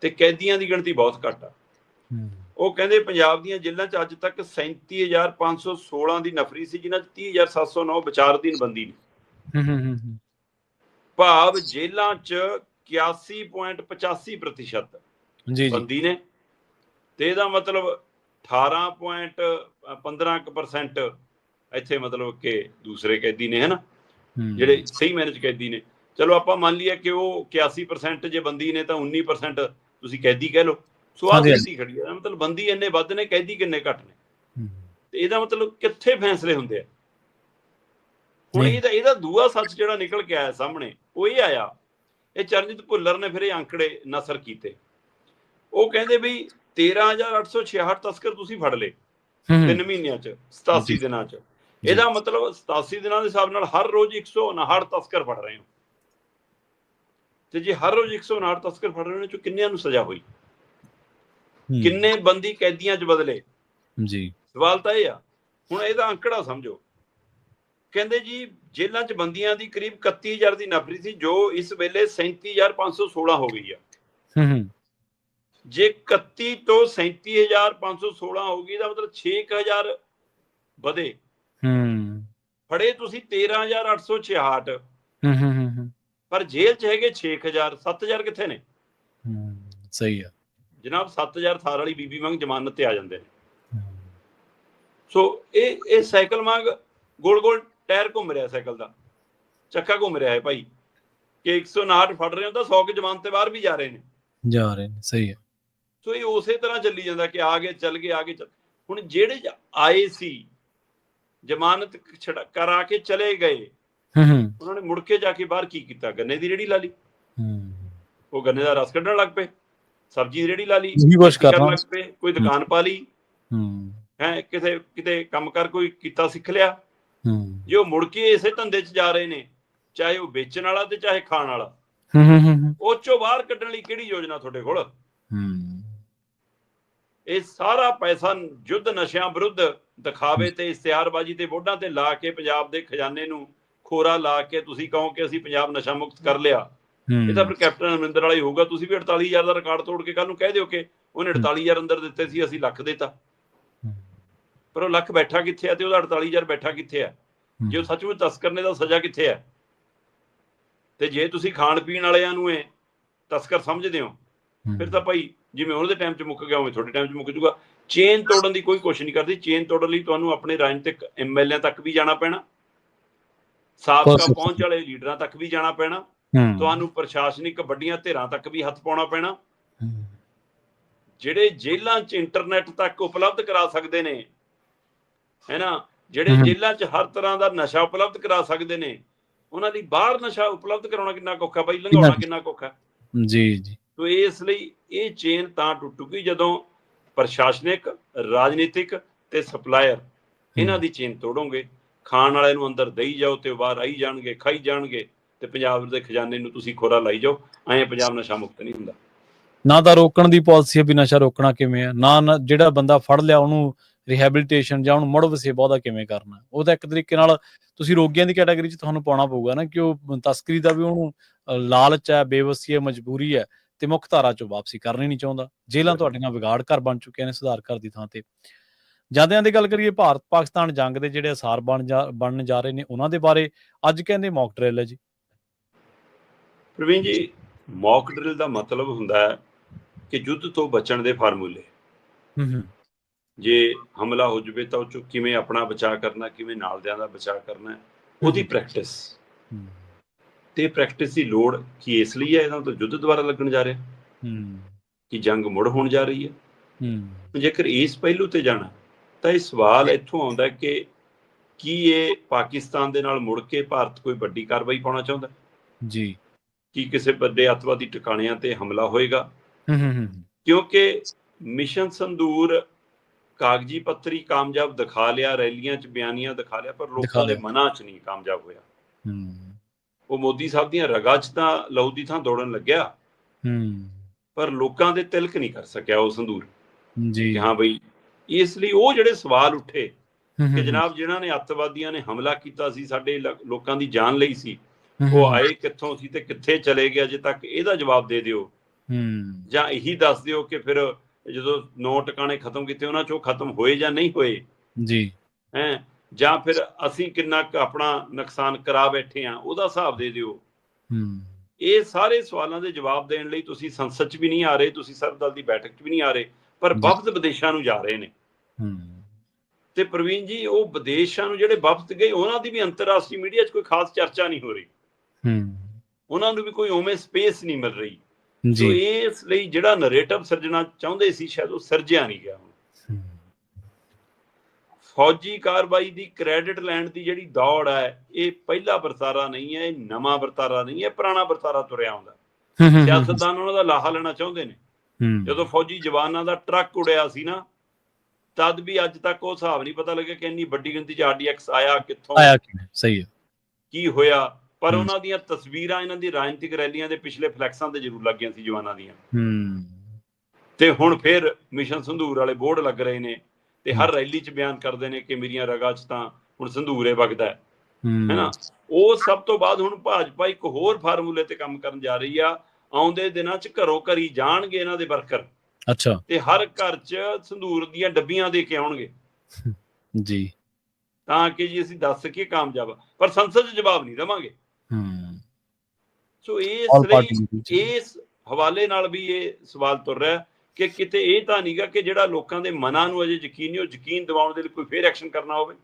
ਤੇ ਕੈਦੀਆਂ ਦੀ ਗਿਣਤੀ ਬਹੁਤ ਘੱਟ ਆ। ਉਹ ਕਹਿੰਦੇ ਪੰਜਾਬ ਦੀਆਂ ਜੇਲ੍ਹਾਂ 'ਚ ਅੱਜ ਤੱਕ 37516 ਦੀ ਨਫਰੀ ਸੀ ਜਿਨ੍ਹਾਂ 'ਚ 30709 ਵਿਚਾਰਧੀਨ ਬੰਦੀ ਨੇ। ਭਾਵ ਜੇਲ੍ਹਾਂ ਚ 81.85% ਜੀ ਜੀ। ਬੰਦੀ ਨੇ ਤੇ ਇਹਦਾ ਮਤਲਬ 18.15% ਇੱਥੇ ਮਤਲਬ ਕਿ ਦੂਸਰੇ ਕੈਦੀ ਨੇ ਹਨਾ? ਜਿਹੜੇ ਸਹੀ ਮਾਇਨੇ ਚ ਕੈਦੀ ਨੇ। ਚਲੋ ਆਪਾਂ ਮੰਨ ਲਈਏ ਕਿ ਉਹ 81% ਜੇ ਬੰਦੀ ਨੇ ਤਾਂ 19% ਤੁਸੀਂ ਕੈਦੀ ਕਹਿ ਲਓ। ਸੋ ਆਹ। ਸਥਿਤੀ ਖੜੀ ਹੈ ਮਤਲਬ ਬੰਦੀ ਇੰਨੇ ਵੱਧ ਨੇ ਕੈਦੀ ਕਿੰਨੇ ਘੱਟ ਨੇ? ਤੇ ਇਹਦਾ ਮਤਲਬ ਕਿੱਥੇ ਫੈਸਲੇ ਹੁੰਦੇ ਆ? ਹੁਣ। ਇਹਦਾ ਇਹਦਾ ਦੂਆ ਸੱਚ ਜਿਹੜਾ ਨਿਕਲ ਕੇ ਆਇਆ ਸਾਹਮਣੇ ਉਹ ਇਹ ਆਇਆ। ਇਹ ਚਰਨਜੀਤ ਭੁੱਲਰ ਨੇ ਫਿਰ ਇਹ ਅੰਕੜੇ ਨਸਰ ਕੀਤੇ। ਉਹ ਕਹਿੰਦੇ ਵੀ 13866 ਤਸਕਰ ਤੁਸੀਂ ਫੜ ਲਏ ਤਿੰਨ ਮਹੀਨਿਆਂ ਚ 87 ਜੀ। ਦਿਨਾਂ ਚ। ਇਹਦਾ ਮਤਲਬ 87 ਦਿਨਾਂ ਦੇ ਹਿਸਾਬ ਨਾਲ ਹਰ ਰੋਜ਼ 159 ਤਸਕਰ ਫੜ ਰਹੇ ਹੋ। ਤੇ ਜੇ ਹਰ ਰੋਜ਼ 159 ਤਸਕਰ ਫੜ ਰਹੇ ਉਹਨਾਂ ਚੋਂ ਕਿੰਨਿਆਂ ਨੂੰ ਸਜ਼ਾ ਹੋਈ? ਕਿੰਨੇ ਬੰਦੀ ਕੈਦੀਆਂ ਚ ਬਦਲੇ? ਜੀ। ਸਵਾਲ ਤਾਂ ਇਹ ਆ। ਹੁਣ ਇਹਦਾ ਅੰਕੜਾ ਸਮਝੋ। ਕਹਿੰਦੇ ਜੀ ਜੇਲ੍ਹਾਂ 'ਚ ਬੰਦੀਆਂ ਦੀ ਕਰੀਬ 31000 ਦੀ ਨਫਰੀ ਸੀ ਜੋ ਇਸ ਵੇਲੇ 37516 ਹੋ ਗਈ ਆ। ਹੂੰ ਹੂੰ। ਜੇ 31 ਤੋਂ 37516 ਹੋ ਗਈ ਦਾ ਮਤਲਬ 6000 ਵਧੇ। ਹੂੰ। ਫੜੇ ਤੁਸੀਂ 13866 ਹੂੰ ਹੂੰ ਪਰ ਜੇਲ੍ਹ 'ਚ ਹੈਗੇ 6000 7000 ਕਿੱਥੇ ਨੇ? ਹੂੰ ਸਹੀ ਆ। ਜਨਾਬ 7000 ਥਾਰ ਵਾਲੀ ਬੀਬੀ ਵਾਂਗ ਜ਼ਮਾਨਤ ਤੇ ਆ ਜਾਂਦੇ ਨੇ। ਸੋ ਇਹ ਇਹ ਸਾਈਕਲ ਵਾਂਗ ਗੋਲ ਗੋਲ ਟਾਇਰ ਘੁੰਮ ਰਿਹਾ ਸਾਈਕਲ ਦਾ ਚੱਕਾ ਘੁੰਮ ਰਿਹਾ ਹੈ ਭਾਈ। ਕਿ 159 ਫੜ ਰਹੇ ਹੋ ਤਾਂ 100 ਕੇ ਜ਼ਮਾਨਤ ਤੇ ਬਾਹਰ ਵੀ ਜਾ ਰਹੇ ਨੇ। ਜਾ ਰਹੇ ਨੇ ਸਹੀ ਆ ਸੋ ਇਹ ਉਸੇ ਤਰ੍ਹਾਂ ਚੱਲੀ ਜਾਂਦਾ ਕਿ ਆ ਗਏ ਚੱਲ ਗਏ ਆ ਗਏ ਚੱਲ ਹੁਣ ਜਿਹੜੇ ਜ- ਆਏ ਸੀ ਜ਼ਮਾਨਤ ਛੜਾ ਕਰਾ ਕੇ ਚਲੇ ਗਏ ਹੂੰ ਹੂੰ। ਉਹਨਾਂ ਨੇ ਮੁੜ ਕੇ ਜਾ ਕੇ ਬਾਹਰ ਕੀ ਕੀਤਾ? ਗੰਨੇ ਦੀ ਰੇੜੀ ਲਾ ਲਈ। ਹੂੰ। ਉਹ ਗੰਨੇ ਦਾ ਰਸ ਕੱਢਣ ਲੱਗ ਪਏ ਸਬਜ਼ੀ ਦੀ ਰੇੜੀ ਲਾ ਲਈ ਇਹੀ ਕੁਛ ਕਰਨ ਕਰਨਾ। ਲੱਗ ਪਏ ਕੋਈ ਦੁਕਾਨ ਪਾ ਲਈ। ਹੂੰ। ਹੈ ਕਿਤੇ ਕਿਤੇ ਕੰਮ ਕਰ ਕੋਈ ਕੀਤਾ ਸਿੱਖ ਲਿਆ। ਹੂੰ ਜੇ ਮੁੜ ਕੇ ਇਸੇ ਧੰਦੇ 'ਚ ਜਾ ਰਹੇ ਨੇ ਚਾਹੇ ਉਹ ਵੇਚਣ ਵਾਲਾ ਤੇ ਚਾਹੇ ਖਾਣ ਵਾਲਾ। ਹੂੰ ਹੂੰ ਹੂੰ, ਹੂੰ। ਉਹ ਚੋਂ ਬਾਹਰ ਕੱਢਣ ਲਈ ਕਿਹੜੀ ਯੋਜਨਾ ਤੁਹਾਡੇ ਕੋਲ? ਹੂੰ। ਇਹ ਸਾਰਾ ਪੈਸਾ ਯੁੱਧ ਨਸ਼ਿਆਂ ਵਿਰੁੱਧ ਦਿਖਾਵੇ ਤੇ ਇਸ਼ਤਿਹਾਰਬਾਜ਼ੀ ਤੇ ਵੋਟਾਂ ਤੇ ਲਾ ਕੇ ਪੰਜਾਬ ਦੇ ਖਜ਼ਾਨੇ ਨੂੰ ਖੋਰਾ ਲਾ ਕੇ ਤੁਸੀਂ ਕਹੋ ਕਿ ਅਸੀਂ ਪੰਜਾਬ ਨਸ਼ਾ ਮੁਕਤ ਕਰ ਲਿਆ। ਇਹ ਤਾਂ ਫਿਰ ਕੈਪਟਨ ਅਮਰਿੰਦਰ ਵਾਲਾ ਹੀ ਹੋਊਗਾ। ਤੁਸੀਂ ਵੀ 48000 ਦਾ ਰਿਕਾਰਡ ਤੋੜ ਕੇ ਕੱਲ ਨੂੰ ਕਹਿ ਦਿਓ ਕਿ ਉਹਨੇ 48000 ਅੰਦਰ ਦਿੱਤੇ ਸੀ ਅਸੀਂ ਲੱਖ ਦੇਤਾ। ਪਰ ਉਹ ਲੱਖ ਬੈਠਾ ਕਿੱਥੇ ਆ ਤੇ ਉਹਦਾ 48000 ਬੈਠਾ ਕਿੱਥੇ ਆ? ਜੇ ਉਹ ਸੱਚਮੁੱਚ ਤਸਕਰ ਨੇ ਤਾਂ ਸਜ਼ਾ ਕਿੱਥੇ ਹੈ ਤੇ ਜੇ ਤੁਸੀਂ ਖਾਣ ਪੀਣ ਵਾਲਿਆਂ ਨੂੰ ਇਹ ਤਸਕਰ ਸਮਝਦੇ ਹੋ ਫਿਰ ਤਾਂ ਭਾਈ ਜਿਵੇਂ ਉਹਨਾਂ ਦੇ ਟਾਈਮ 'ਚ ਮੁੱਕ ਗਿਆ ਉਵੇਂ ਤੁਹਾਡੇ ਟਾਈਮ 'ਚ ਮੁੱਕ ਜੂਗਾ ਚੇਨ ਤੋੜਨ ਦੀ ਕੋਈ ਕੋਸ਼ਿਸ਼ ਨਹੀਂ ਕਰਦੀ। ਚੇਨ ਤੋੜਨ ਲਈ ਤੁਹਾਨੂੰ ਆਪਣੇ ਰਾਜਨੀਤਿਕ ਐਮਐਲਏ ਤੱਕ ਵੀ ਜਾਣਾ ਪੈਣਾ। ਸਾਬਕਾ। ਪਹੁੰਚ ਵਾਲੇ ਲੀਡਰਾਂ ਤੱਕ ਵੀ ਜਾਣਾ ਪੈਣਾ। ਤੁਹਾਨੂੰ ਪ੍ਰਸ਼ਾਸਨਿਕ ਵੱਡੀਆਂ ਧਿਰਾਂ ਤੱਕ ਵੀ ਹੱਥ ਪਾਉਣਾ ਪੈਣਾ। ਜਿਹੜੇ ਜੇਲ੍ਹਾਂ 'ਚ ਇੰਟਰਨੈਟ ਤੱਕ ਉਪਲਬਧ ਕਰਾ ਸਕਦੇ ਨੇ ਹੈਨਾ ਜਿਹੜੇ ਹਮ। ਜੇਲ੍ਹਾਂ 'ਚ ਹਰ ਤਰ੍ਹਾਂ ਦਾ ਨਸ਼ਾ ਉਪਲਬਧ ਕਰਾ ਸਕਦੇ ਨੇ ਉਹਨਾਂ ਲਈ ਬਾਹਰ ਨਸ਼ਾ ਉਪਲਬਧ ਕਰਾਉਣਾ ਕਿੰਨਾ ਔਖਾ ਬਾਈ ਲੰਘਾਉਣਾ ਕਿੰਨਾ? ਔਖਾ? ਜੀ ਜੀ। ਤੋ ਇਸ ਲਈ ਇਹ ਚੇਨ ਤਾਂ ਟੁੱਟੂਗੀ ਜਦੋਂ ਪ੍ਰਸ਼ਾਸਨਿਕ ਰਾਜਨੀਤਿਕ ਤੇ ਸਪਲਾਇਰ ਇਹਨਾਂ ਦੀ ਚੇਨ ਤੋੜੋਗੇ। ਖਾਣ ਵਾਲੇ ਨੂੰ ਅੰਦਰ ਦੇਈ ਜਾਓ ਤੇ ਬਾਹਰ ਆਈ ਜਾਣਗੇ ਖਾਈ ਜਾਣਗੇ ਤੇ ਪੰਜਾਬ ਦੇ ਖਜ਼ਾਨੇ ਨੂੰ ਤੁਸੀਂ ਖੋਰਾ ਲਾਈ ਜਾਓ। ਐਂ ਪੰਜਾਬ ਨਸ਼ਾ ਮੁਕਤ ਨਹੀਂ ਹੁੰਦਾ। ਨਾ ਤਾਂ ਰੋਕਣ ਦੀ ਪਾਲਿਸੀ ਹੈ ਵੀ ਨਸ਼ਾ ਰੋਕਣਾ ਕਿਵੇਂ ਆ ਨਾ ਨਾ ਜਿਹੜਾ ਬੰਦਾ ਫੜ ਲਿਆ ਉਹਨੂੰ ਰਿਹੈਬਿਲਿਟੇਸ਼ਨ ਜਾਂ ਉਹਨੂੰ ਮੁੜ ਵਸੇਬਾ ਉਹਦਾ ਕਿਵੇਂ ਕਰਨਾ? ਉਹ ਤਾਂ ਇੱਕ ਤਰੀਕੇ ਨਾਲ ਤੁਸੀਂ ਰੋਗੀਆਂ ਦੀ ਕੈਟਾਗਰੀ 'ਚ ਤੁਹਾਨੂੰ ਪਾਉਣਾ ਪਊਗਾ ਨਾ ਕਿ ਉਹ ਤਸਕਰੀ ਦਾ ਵੀ ਉਹਨੂੰ ਲਾਲਚ ਹੈ ਬੇਵਸੀ ਹੈ ਮਜਬੂਰੀ ਹੈ ਤੇ ਮੁੱਖ ਧਾਰਾ 'ਚੋਂ ਵਾਪਸੀ ਕਰਨੀ ਨਹੀਂ ਚਾਹੁੰਦਾ। ਜੇਲ੍ਹਾਂ ਤੁਹਾਡੀਆਂ ਵਿਗਾੜ ਘਰ ਬਣ ਚੁੱਕੀਆਂ ਨੇ ਸੁਧਾਰ ਘਰ ਦੀ ਥਾਂ ਤੇ। ਜਾਂਦਿਆਂ ਦੀ ਗੱਲ ਕਰੀਏ ਭਾਰਤ ਪਾਕਿਸਤਾਨ ਜੰਗ ਦੇ ਜਿਹੜੇ ਅਸਾਰ ਬਣ ਜਾ ਬਣਨ ਜਾ ਰਹੇ ਨੇ ਉਹਨਾਂ ਦੇ ਬਾਰੇ ਅੱਜ ਕਹਿੰਦੇ ਮੌਕ ਡਰਿਲ ਹੈ ਜੀ। ਪ੍ਰਵੀਨ ਜੀ ਮੌਕ ਡਰਿਲ ਦਾ ਮਤਲਬ ਹੁੰਦਾ ਹੈ ਕਿ ਯੁੱਧ ਤੋਂ ਬਚਣ ਦੇ ਫਾਰਮੂਲੇ। ਹੂੰ ਹੂੰ। ਜੇ ਹਮਲਾ ਹੋ ਜਵੇ ਤਾਂ ਉਹ ਚੋਂ ਕਿਵੇਂ ਆਪਣਾ ਬਚਾਅ ਕਰਨਾ ਕਿਵੇਂ ਨਾਲਦਿਆਂ ਦਾ ਬਚਾਅ ਕਰਨਾ ਉਹਦੀ ਪ੍ਰੈਕਟਿਸ ਤੇ ਪ੍ਰੈਕਟਿਸ ਦੀ ਲੋੜ ਕੀ ਇਸ ਲਈ ਹੈ? ਇਹਨਾਂ ਤੋਂ ਯੁੱਧ ਦੁਆਰਾ ਲੱਗਣ ਜਾ ਰਿਹਾ। ਹੂੰ। ਕਿ ਜੰਗ ਮੁੜ ਹੋਣ ਜਾ ਰਹੀ ਹੈ। ਹੂੰ। ਜੇਕਰ ਇਸ ਪਹਿਲੂ ਤੇ ਜਾਣਾ ਤਾਂ ਇਹ ਸਵਾਲ ਇੱਥੋਂ ਆਉਂਦਾ ਕਿ ਕੀ ਇਹ ਪਾਕਿਸਤਾਨ ਦੇ ਨਾਲ ਮੁੜ ਕੇ ਭਾਰਤ ਕੋਈ ਵੱਡੀ ਕਾਰਵਾਈ ਪਾਉਣਾ ਚਾਹੁੰਦਾ? ਜੀ। ਕੀ ਕਿਸੇ ਵੱਡੇ ਅੱਤਵਾਦੀ ਟਿਕਾਣਿਆਂ ਤੇ ਹਮਲਾ ਹੋਏਗਾ? ਹੂੰ ਹੂੰ। ਕਿਉਂਕਿ ਮਿਸ਼ਨ ਸੰਦੂਰ ਕਾਗਜ਼ੀ ਪੱਤਰੀ ਕਾਮਯਾਬ ਦਿਖਾ ਲਿਆ ਰੈਲੀਆਂ 'ਚ ਬਿਆਨੀਆਂ ਦਿਖਾ ਲਿਆ ਪਰ ਲੋਕਾਂ ਦੇ। ਮਨਾਂ 'ਚ ਨਹੀਂ ਕਾਮਯਾਬ ਹੋਇਆ। ਹੂੰ। ਉਹ ਮੋਦੀ ਸਾਹਿਬ ਦੀਆਂ ਰਗਾਂ 'ਚ ਤਾਂ ਲਹੂ ਦੀ ਥਾਂ ਦੌੜਨ ਲੱਗਿਆ। ਹੂੰ। ਪਰ ਲੋਕਾਂ ਦੇ ਤਿਲਕ ਨਹੀਂ ਕਰ ਸਕਿਆ ਉਹ ਸੰਦੂਰ ਜੀ। ਹਾਂ ਬਈ ਇਸ ਲਈ ਉਹ ਜਿਹੜੇ ਸਵਾਲ ਉੱਠੇ ਕਿ ਜਨਾਬ ਜਿਨ੍ਹਾਂ ਨੇ ਅੱਤਵਾਦੀਆਂ ਨੇ ਹਮਲਾ ਕੀਤਾ ਸੀ ਸਾਡੇ ਲੋਕਾਂ ਦੀ ਜਾਨ ਲਈ ਸੀ ਉਹ ਆਏ ਕਿੱਥੋਂ ਸੀ ਤੇ ਕਿੱਥੇ ਚਲੇ ਗਏ ਅਜੇ ਤੱਕ ਇਹਦਾ ਜਵਾਬ ਦੇ ਦਿਓ। ਹੂੰ। ਜਾਂ ਇਹੀ ਦੱਸ ਦਿਓ ਕਿ ਫਿਰ ਜਦੋਂ ਨੌ ਟਿਕਾਣੇ ਖਤਮ ਕੀਤੇ ਉਹਨਾਂ ਚੋਂ ਖਤਮ ਹੋਏ ਜਾਂ ਨਹੀਂ ਹੋਏ ਜੀ। ਹੈ ਜਾਂ ਫਿਰ ਅਸੀਂ ਕਿੰਨਾ ਆਪਣਾ ਨੁਕਸਾਨ ਕਰਾ ਬੈਠੇ ਆ ਉਹਦਾ ਹਿਸਾਬ ਦੇ ਦਿਓ। ਹੂੰ। ਇਹ ਸਾਰੇ ਸਵਾਲਾਂ ਦੇ ਜਵਾਬ ਦੇਣ ਲਈ ਤੁਸੀਂ ਸੰਸਦ 'ਚ ਵੀ ਨਹੀਂ ਆ ਰਹੇ ਤੁਸੀਂ ਸਰਬਦਲ ਦੀ ਬੈਠਕ 'ਚ ਵੀ ਨਹੀਂ ਆ ਰਹੇ ਪਰ। ਵਫਦ ਵਿਦੇਸ਼ਾਂ ਨੂੰ ਜਾ ਰਹੇ ਨੇ। ਹੂੰ। ਤੇ ਪ੍ਰਵੀਨ ਜੀ ਉਹ ਵਿਦੇਸ਼ਾਂ ਨੂੰ ਜਿਹੜੇ ਵਫਦ ਗਏ ਉਹਨਾਂ ਦੀ ਵੀ ਅੰਤਰਰਾਸ਼ਟਰੀ ਮੀਡੀਆ 'ਚ ਕੋਈ ਖਾਸ ਚਰਚਾ ਨਹੀਂ ਹੋ ਰਹੀ। ਹੂੰ। ਉਹਨਾਂ ਨੂੰ ਵੀ ਕੋਈ ਉਵੇਂ ਸਪੇਸ ਨਹੀਂ ਮਿਲ ਰਹੀ। ਜੀ। ਇਸ ਲਈ ਜਿਹੜਾ ਨੈਰੇਟਿਵ ਸਿਰਜਣਾ ਚਾਹੁੰਦੇ ਸੀ ਸ਼ਾਇਦ ਉਹ ਸਿਰਜਿਆ ਨਹੀਂ ਗਿਆ ਹੁਣ। ਫੌਜੀ ਕਾਰਵਾਈ ਦੀ ਕ੍ਰੈਡਿਟ ਲੈਣ ਦੀ ਜਿਹੜੀ ਦੌੜ ਹੈ ਇਹ ਪਹਿਲਾ ਵਰਤਾਰਾ ਨਹੀਂ ਹੈ ਇਹ ਨਵਾਂ ਵਰਤਾਰਾ ਨਹੀਂ ਹੈ ਪੁਰਾਣਾ ਵਰਤਾਰਾ ਤੁਰਿਆ ਆਉਂਦਾ। ਸਿਆਸਤਦਾਨ ਉਹਨਾਂ ਦਾ ਲਾਹਾ ਲੈਣਾ ਚਾਹੁੰਦੇ ਨੇ। ਜਦੋਂ ਫੌਜੀ ਜਵਾਨਾਂ ਦਾ ਟਰੱਕ ਉੜਿਆ ਸੀ ਨਾ ਤਦ ਵੀ ਅੱਜ ਤੱਕ ਉਹ ਹਿਸਾਬ ਨਹੀਂ ਪਤਾ ਲੱਗਿਆ ਕਿ ਇੰਨੀ ਵੱਡੀ ਗਿਣਤੀ ਚ ਆਰਡੀਐਕਸ ਆਇਆ ਕਿੱਥੋਂ ਆਇਆ ਸਹੀ ਹੈ। ਕੀ ਹੋਇਆ। ਪਰ। ਉਹਨਾਂ ਦੀਆਂ ਤਸਵੀਰਾਂ ਇਹਨਾਂ ਦੀ ਰਾਜਨੀਤਿਕ ਰੈਲੀਆਂ ਦੇ ਪਿਛਲੇ ਫਲੈਕਸਾਂ ਤੇ ਜ਼ਰੂਰ ਲੱਗੀਆਂ ਸੀ ਜਵਾਨਾਂ ਦੀਆਂ। ਹੂੰ। ਤੇ ਹੁਣ ਫਿਰ ਮਿਸ਼ਨ ਸੰਧੂਰ ਵਾਲੇ ਬੋਰਡ ਲੱਗ ਰਹੇ ਨੇ ਤੇ ਹਰ। ਰੈਲੀ 'ਚ ਬਿਆਨ ਕਰਦੇ ਨੇ ਕਿ ਮੇਰੀਆਂ ਰਗਾਂ 'ਚ ਤਾਂ ਹੁਣ ਸੰਧੂਰੇ ਵਗਦਾ ਹੈ। ਹੂੰ। ਹੈਨਾ? ਉਹ ਸਭ ਤੋਂ ਬਾਅਦ ਹੁਣ ਭਾਜਪਾ ਇੱਕ ਹੋਰ ਫਾਰਮੂਲੇ ਤੇ ਕੰਮ ਕਰਨ ਜਾ ਰਹੀ ਆ। ਆਉਂਦੇ ਦਿਨਾਂ 'ਚ ਘਰੋਂ ਘਰੀ ਜਾਣਗੇ ਇਹਨਾਂ ਦੇ ਵਰਕਰ। ਅੱਛਾ। ਤੇ ਹਰ ਘਰ 'ਚ ਸੰਧੂਰ ਦੀਆਂ ਡੱਬੀਆਂ ਦੇ ਕੇ ਆਉਣਗੇ। ਜੀ। ਤਾਂ ਕਿ ਜੀ ਅਸੀਂ ਦੱਸ ਸਕੀਏ ਕਾਮਯਾਬ। ਪਰ ਸੰਸਦ 'ਚ ਜਵਾਬ ਨਹੀਂ ਦੇਵਾਂਗੇ। ਹੂੰ। ਸੋ ਇਸ ਲਈ ਇਸ ਹਵਾਲੇ ਨਾਲ ਵੀ ਇਹ ਸਵਾਲ ਤੁਰ ਰਿਹਾ ਕਿ ਕਿਤੇ ਇਹ ਤਾਂ ਨਹੀਂਗਾ ਕਿ ਜਿਹੜਾ ਲੋਕਾਂ ਦੇ ਮਨਾਂ ਨੂੰ ਅਜੇ ਯਕੀਨ ਨਹੀਂ ਉਹ ਯਕੀਨ ਦਿਵਾਉਣ ਦੇ ਲਈ ਕੋਈ ਫੇਰ ਐਕਸ਼ਨ ਕਰਨਾ ਹੋਵੇ।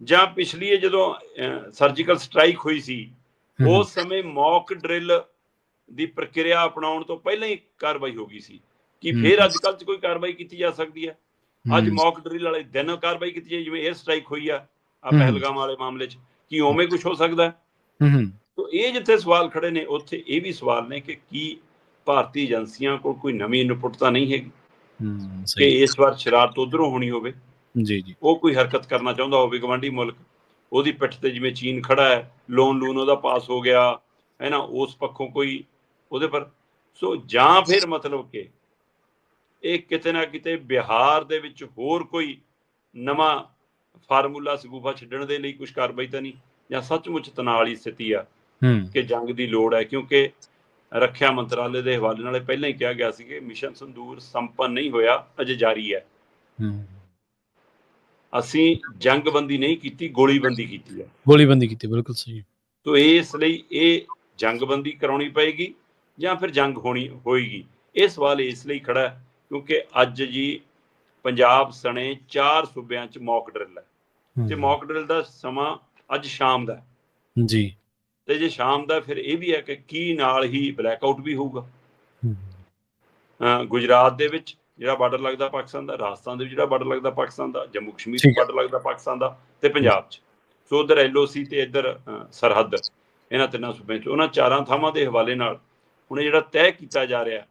ਜਾਂ ਪਿਛਲੀ ਜਦੋਂ ਸਰਜੀਕਲ ਸਟ੍ਰਾਈਕ ਹੋਈ ਸੀ ਉਸ ਸਮੇਂ ਮੌਕ ਡਰਿਲ ਦੀ ਪ੍ਰਕਿਰਿਆ ਅਪਣਾਉਣ ਤੋਂ ਪਹਿਲਾਂ ਹੀ ਕਾਰਵਾਈ ਹੋ ਗਈ ਸੀ ਕਿ। ਫੇਰ ਅੱਜ ਕੱਲ੍ਹ 'ਚ ਕੋਈ ਕਾਰਵਾਈ ਕੀਤੀ ਜਾ ਸਕਦੀ ਹੈ? ਅੱਜ ਮੌਕ ਡਰਿਲ ਵਾਲੇ ਦਿਨ ਕਾਰਵਾਈ ਕੀਤੀ ਜਾਏ ਜਿਵੇਂ 에ਅਰ ਸਟ੍ਰਾਈਕ ਹੋਈ ਆ ਆ। ਪਹਿਲਗਾਮ ਵਾਲੇ ਮਾਮਲੇ 'ਚ। ਕੀ ਉਵੇਂ ਕੁਝ ਹੋ ਸਕਦਾ ਹੈ? ਤੋ ਇਹ ਜਿੱਥੇ ਸਵਾਲ ਖੜੇ ਨੇ ਉੱਥੇ ਇਹ ਵੀ ਸਵਾਲ ਨੇ ਕਿ ਕੀ ਭਾਰਤੀ ਏਜੰਸੀਆਂ ਕੋਲ ਕੋਈ ਨਵੀਂ ਇਨਪੁਟ ਤਾਂ ਨਹੀਂ ਹੈਗੀ? ਹੂੰ ਕਿ ਸਹੀ। ਇਸ ਵਾਰ ਸ਼ਰਾਰਤ ਉਧਰੋਂ ਹੋਣੀ ਹੋਵੇ? ਜੀ ਜੀ। ਉਹ ਕੋਈ ਹਰਕਤ ਕਰਨਾ ਚਾਹੁੰਦਾ ਹੋਵੇ ਗਵਾਂਢੀ ਮੁਲਕ? ਉਹਦੀ ਪਿੱਠ ਤੇ ਜਿਵੇਂ ਚੀਨ ਖੜਾ ਹੈ ਲੋਨ ਲੂਨ ਉਹਦਾ ਪਾਸ ਹੋ ਗਿਆ ਹੈ ਨਾ? ਉਸ ਪੱਖੋਂ ਕੋਈ ਉਹਦੇ ਪਰ ਸੋ ਜਾਂ ਫਿਰ ਮਤਲਬ ਕਿ ਇਹ ਕਿਤੇ ਨਾ ਕਿਤੇ ਬਿਹਾਰ ਦੇ ਵਿੱਚ ਹੋਰ ਕੋਈ ਨਵਾਂ ਫਾਰਮੂਲਾ ਸਗੂਫਾ ਛੱਡਣ ਦੇ ਲਈ ਕੁਝ ਕਾਰਵਾਈ ਤਾਂ ਨਹੀਂ ਜਾਂ ਸੱਚਮੁੱਚ ਤਣਾਅ ਵਾਲੀ ਸਥਿਤੀ ਆ ਕਿ ਜੰਗ ਦੀ ਲੋੜ ਹੈ ਕਿਉਂਕਿ ਰੱਖਿਆ ਮੰਤਰਾਲੇ ਦੇ ਹਵਾਲੇ ਨਾਲ ਪਹਿਲਾਂ ਹੀ ਕਿਹਾ ਗਿਆ ਸੀ ਕਿ ਮਿਸ਼ਨ ਸੰਦੂਰ ਸੰਪੰਨ ਨਹੀਂ ਹੋਇਆ ਅਜੇ ਜਾਰੀ ਹੈ। ਅਸੀਂ ਜੰਗਬੰਦੀ ਨਹੀਂ ਕੀਤੀ ਗੋਲੀਬੰਦੀ ਕੀਤੀ ਹੈ। ਗੋਲੀਬੰਦੀ ਕੀਤੀ ਬਿਲਕੁਲ ਸਹੀ। ਤੋ ਇਸ ਲਈ ਇਹ ਜੰਗਬੰਦੀ ਕਰਾਉਣੀ ਪਏਗੀ ਜਾਂ ਫਿਰ ਜੰਗ ਹੋਣੀ ਹੋਏਗੀ। ਇਹ ਸਵਾਲ ਇਸ ਲਈ ਖੜਾ ਕਿਉਂਕਿ ਅੱਜ ਜੀ ਪੰਜਾਬ ਸਣੇ ਚਾਰ ਸੂਬਿਆਂ 'ਚ ਮੌਕ ਡਰਿਲ ਹੂੰ, ਤੇ ਮੌਕ ਡਰਿਲ ਦਾ ਸਮਾਂ ਅੱਜ ਸ਼ਾਮ ਦਾ। ਜੀ। ਤੇ ਜੇ ਸ਼ਾਮ ਦਾ ਫਿਰ ਇਹ ਵੀ ਹੈ ਕਿ ਕੀ ਨਾਲ ਹੀ ਬਲੈਕਆਊਟ ਵੀ ਹੋਊਗਾ। ਗੁਜਰਾਤ ਦੇ ਵਿੱਚ ਜਿਹੜਾ ਬਾਰਡਰ ਲੱਗਦਾ ਪਾਕਿਸਤਾਨ ਦਾ ਰਾਜਸਥਾਨ ਦੇ ਵਿੱਚ ਜਿਹੜਾ ਬਾਰਡਰ ਲੱਗਦਾ ਪਾਕਿਸਤਾਨ ਦਾ ਜੰਮੂ ਕਸ਼ਮੀਰ ਹੈ। ਬਾਰਡਰ ਲੱਗਦਾ ਪਾਕਿਸਤਾਨ ਦਾ ਤੇ ਪੰਜਾਬ 'ਚ। ਸੋ ਉਧਰ ਐਲਓਸੀ ਤੇ ਇੱਧਰ ਸਰਹੱਦ ਇਹਨਾਂ ਤਿੰਨਾਂ ਸੂਬਿਆਂ 'ਚ। ਉਹਨਾਂ ਚਾਰਾਂ ਥਾਵਾਂ ਦੇ ਹਵਾਲੇ ਨਾਲ ਹੁਣ ਇਹ ਜਿਹੜਾ ਤੈਅ ਕੀਤਾ ਜਾ ਰਿਹਾ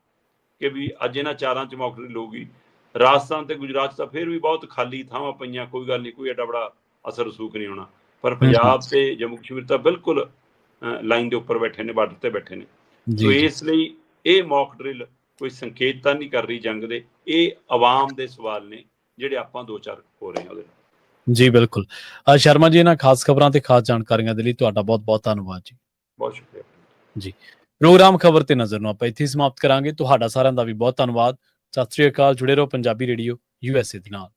ਕਿ ਵੀ ਅੱਜ ਇਹਨਾਂ ਚਾਰਾਂ 'ਚ ਮੌਕਰੀ ਲੋਗੀ ਰਾਜਸਥਾਨ ਤੇ ਗੁਜਰਾਤ ਤਾਂ ਫਿਰ ਵੀ ਬਹੁਤ ਖਾਲੀ ਥਾਵਾਂ ਪਈਆਂ ਕੋਈ ਗੱਲ ਨਹੀਂ ਕੋਈ ਐਡਾ ਬੜਾ ਅਸਰ ਰਸੂਖ ਨਹੀਂ ਹੋਣਾ। ਪਰ ਪੰਜਾਬ ਤੇ ਜੰਮੂ ਕਸ਼ਮੀਰ ਤਾਂ ਬਿਲਕੁਲ ਲਾਈਨ ਦੇ ਉੱਪਰ ਬੈਠੇ ਨੇ ਬਾਰਡਰ ਤੇ ਬੈਠੇ ਨੇ। ਸੋ ਜੀ। ਇਸ ਲਈ ਇਹ ਮੌਕ ਡਰਿਲ ਕੋਈ ਸੰਕੇਤ ਤਾਂ ਨਹੀਂ ਕਰ ਰਹੀ ਜੰਗ ਦੇ। ਇਹ ਆਵਾਮ ਦੇ ਸਵਾਲ ਨੇ ਜਿਹੜੇ ਆਪਾਂ ਦੋ ਚਾਰ ਹੋ ਰਹੇ ਹਾਂ ਉਹਦੇ ਜੀ ਬਿਲਕੁਲ। ਸ਼ਰਮਾ ਜੀ ਇਹਨਾਂ ਖਾਸ ਖਬਰਾਂ ਤੇ ਖਾਸ ਜਾਣਕਾਰੀਆਂ ਦੇ ਲਈ ਤੁਹਾਡਾ ਬਹੁਤ ਬਹੁਤ ਧੰਨਵਾਦ ਜੀ। ਬਹੁਤ ਸ਼ੁਕਰੀਆ। ਪ੍ਰੋਗਰਾਮ ਖਬਰ ਤੇ ਨਜ਼ਰ ਨੂੰ ਆਪਾਂ ਇੱਥੇ ਸਮਾਪਤ ਕਰਾਂਗੇ। ਤੁਹਾਡਾ ਸਾਰਿਆਂ ਦਾ ਵੀ ਬਹੁਤ ਧੰਨਵਾਦ। ਸਤਿ ਸ੍ਰੀ ਅਕਾਲ ਜੁੜੇ ਰਹੋ ਪੰਜਾਬੀ ਰੇਡੀਓ ਯੂਐਸਏ ਦੇ ਨਾਲ।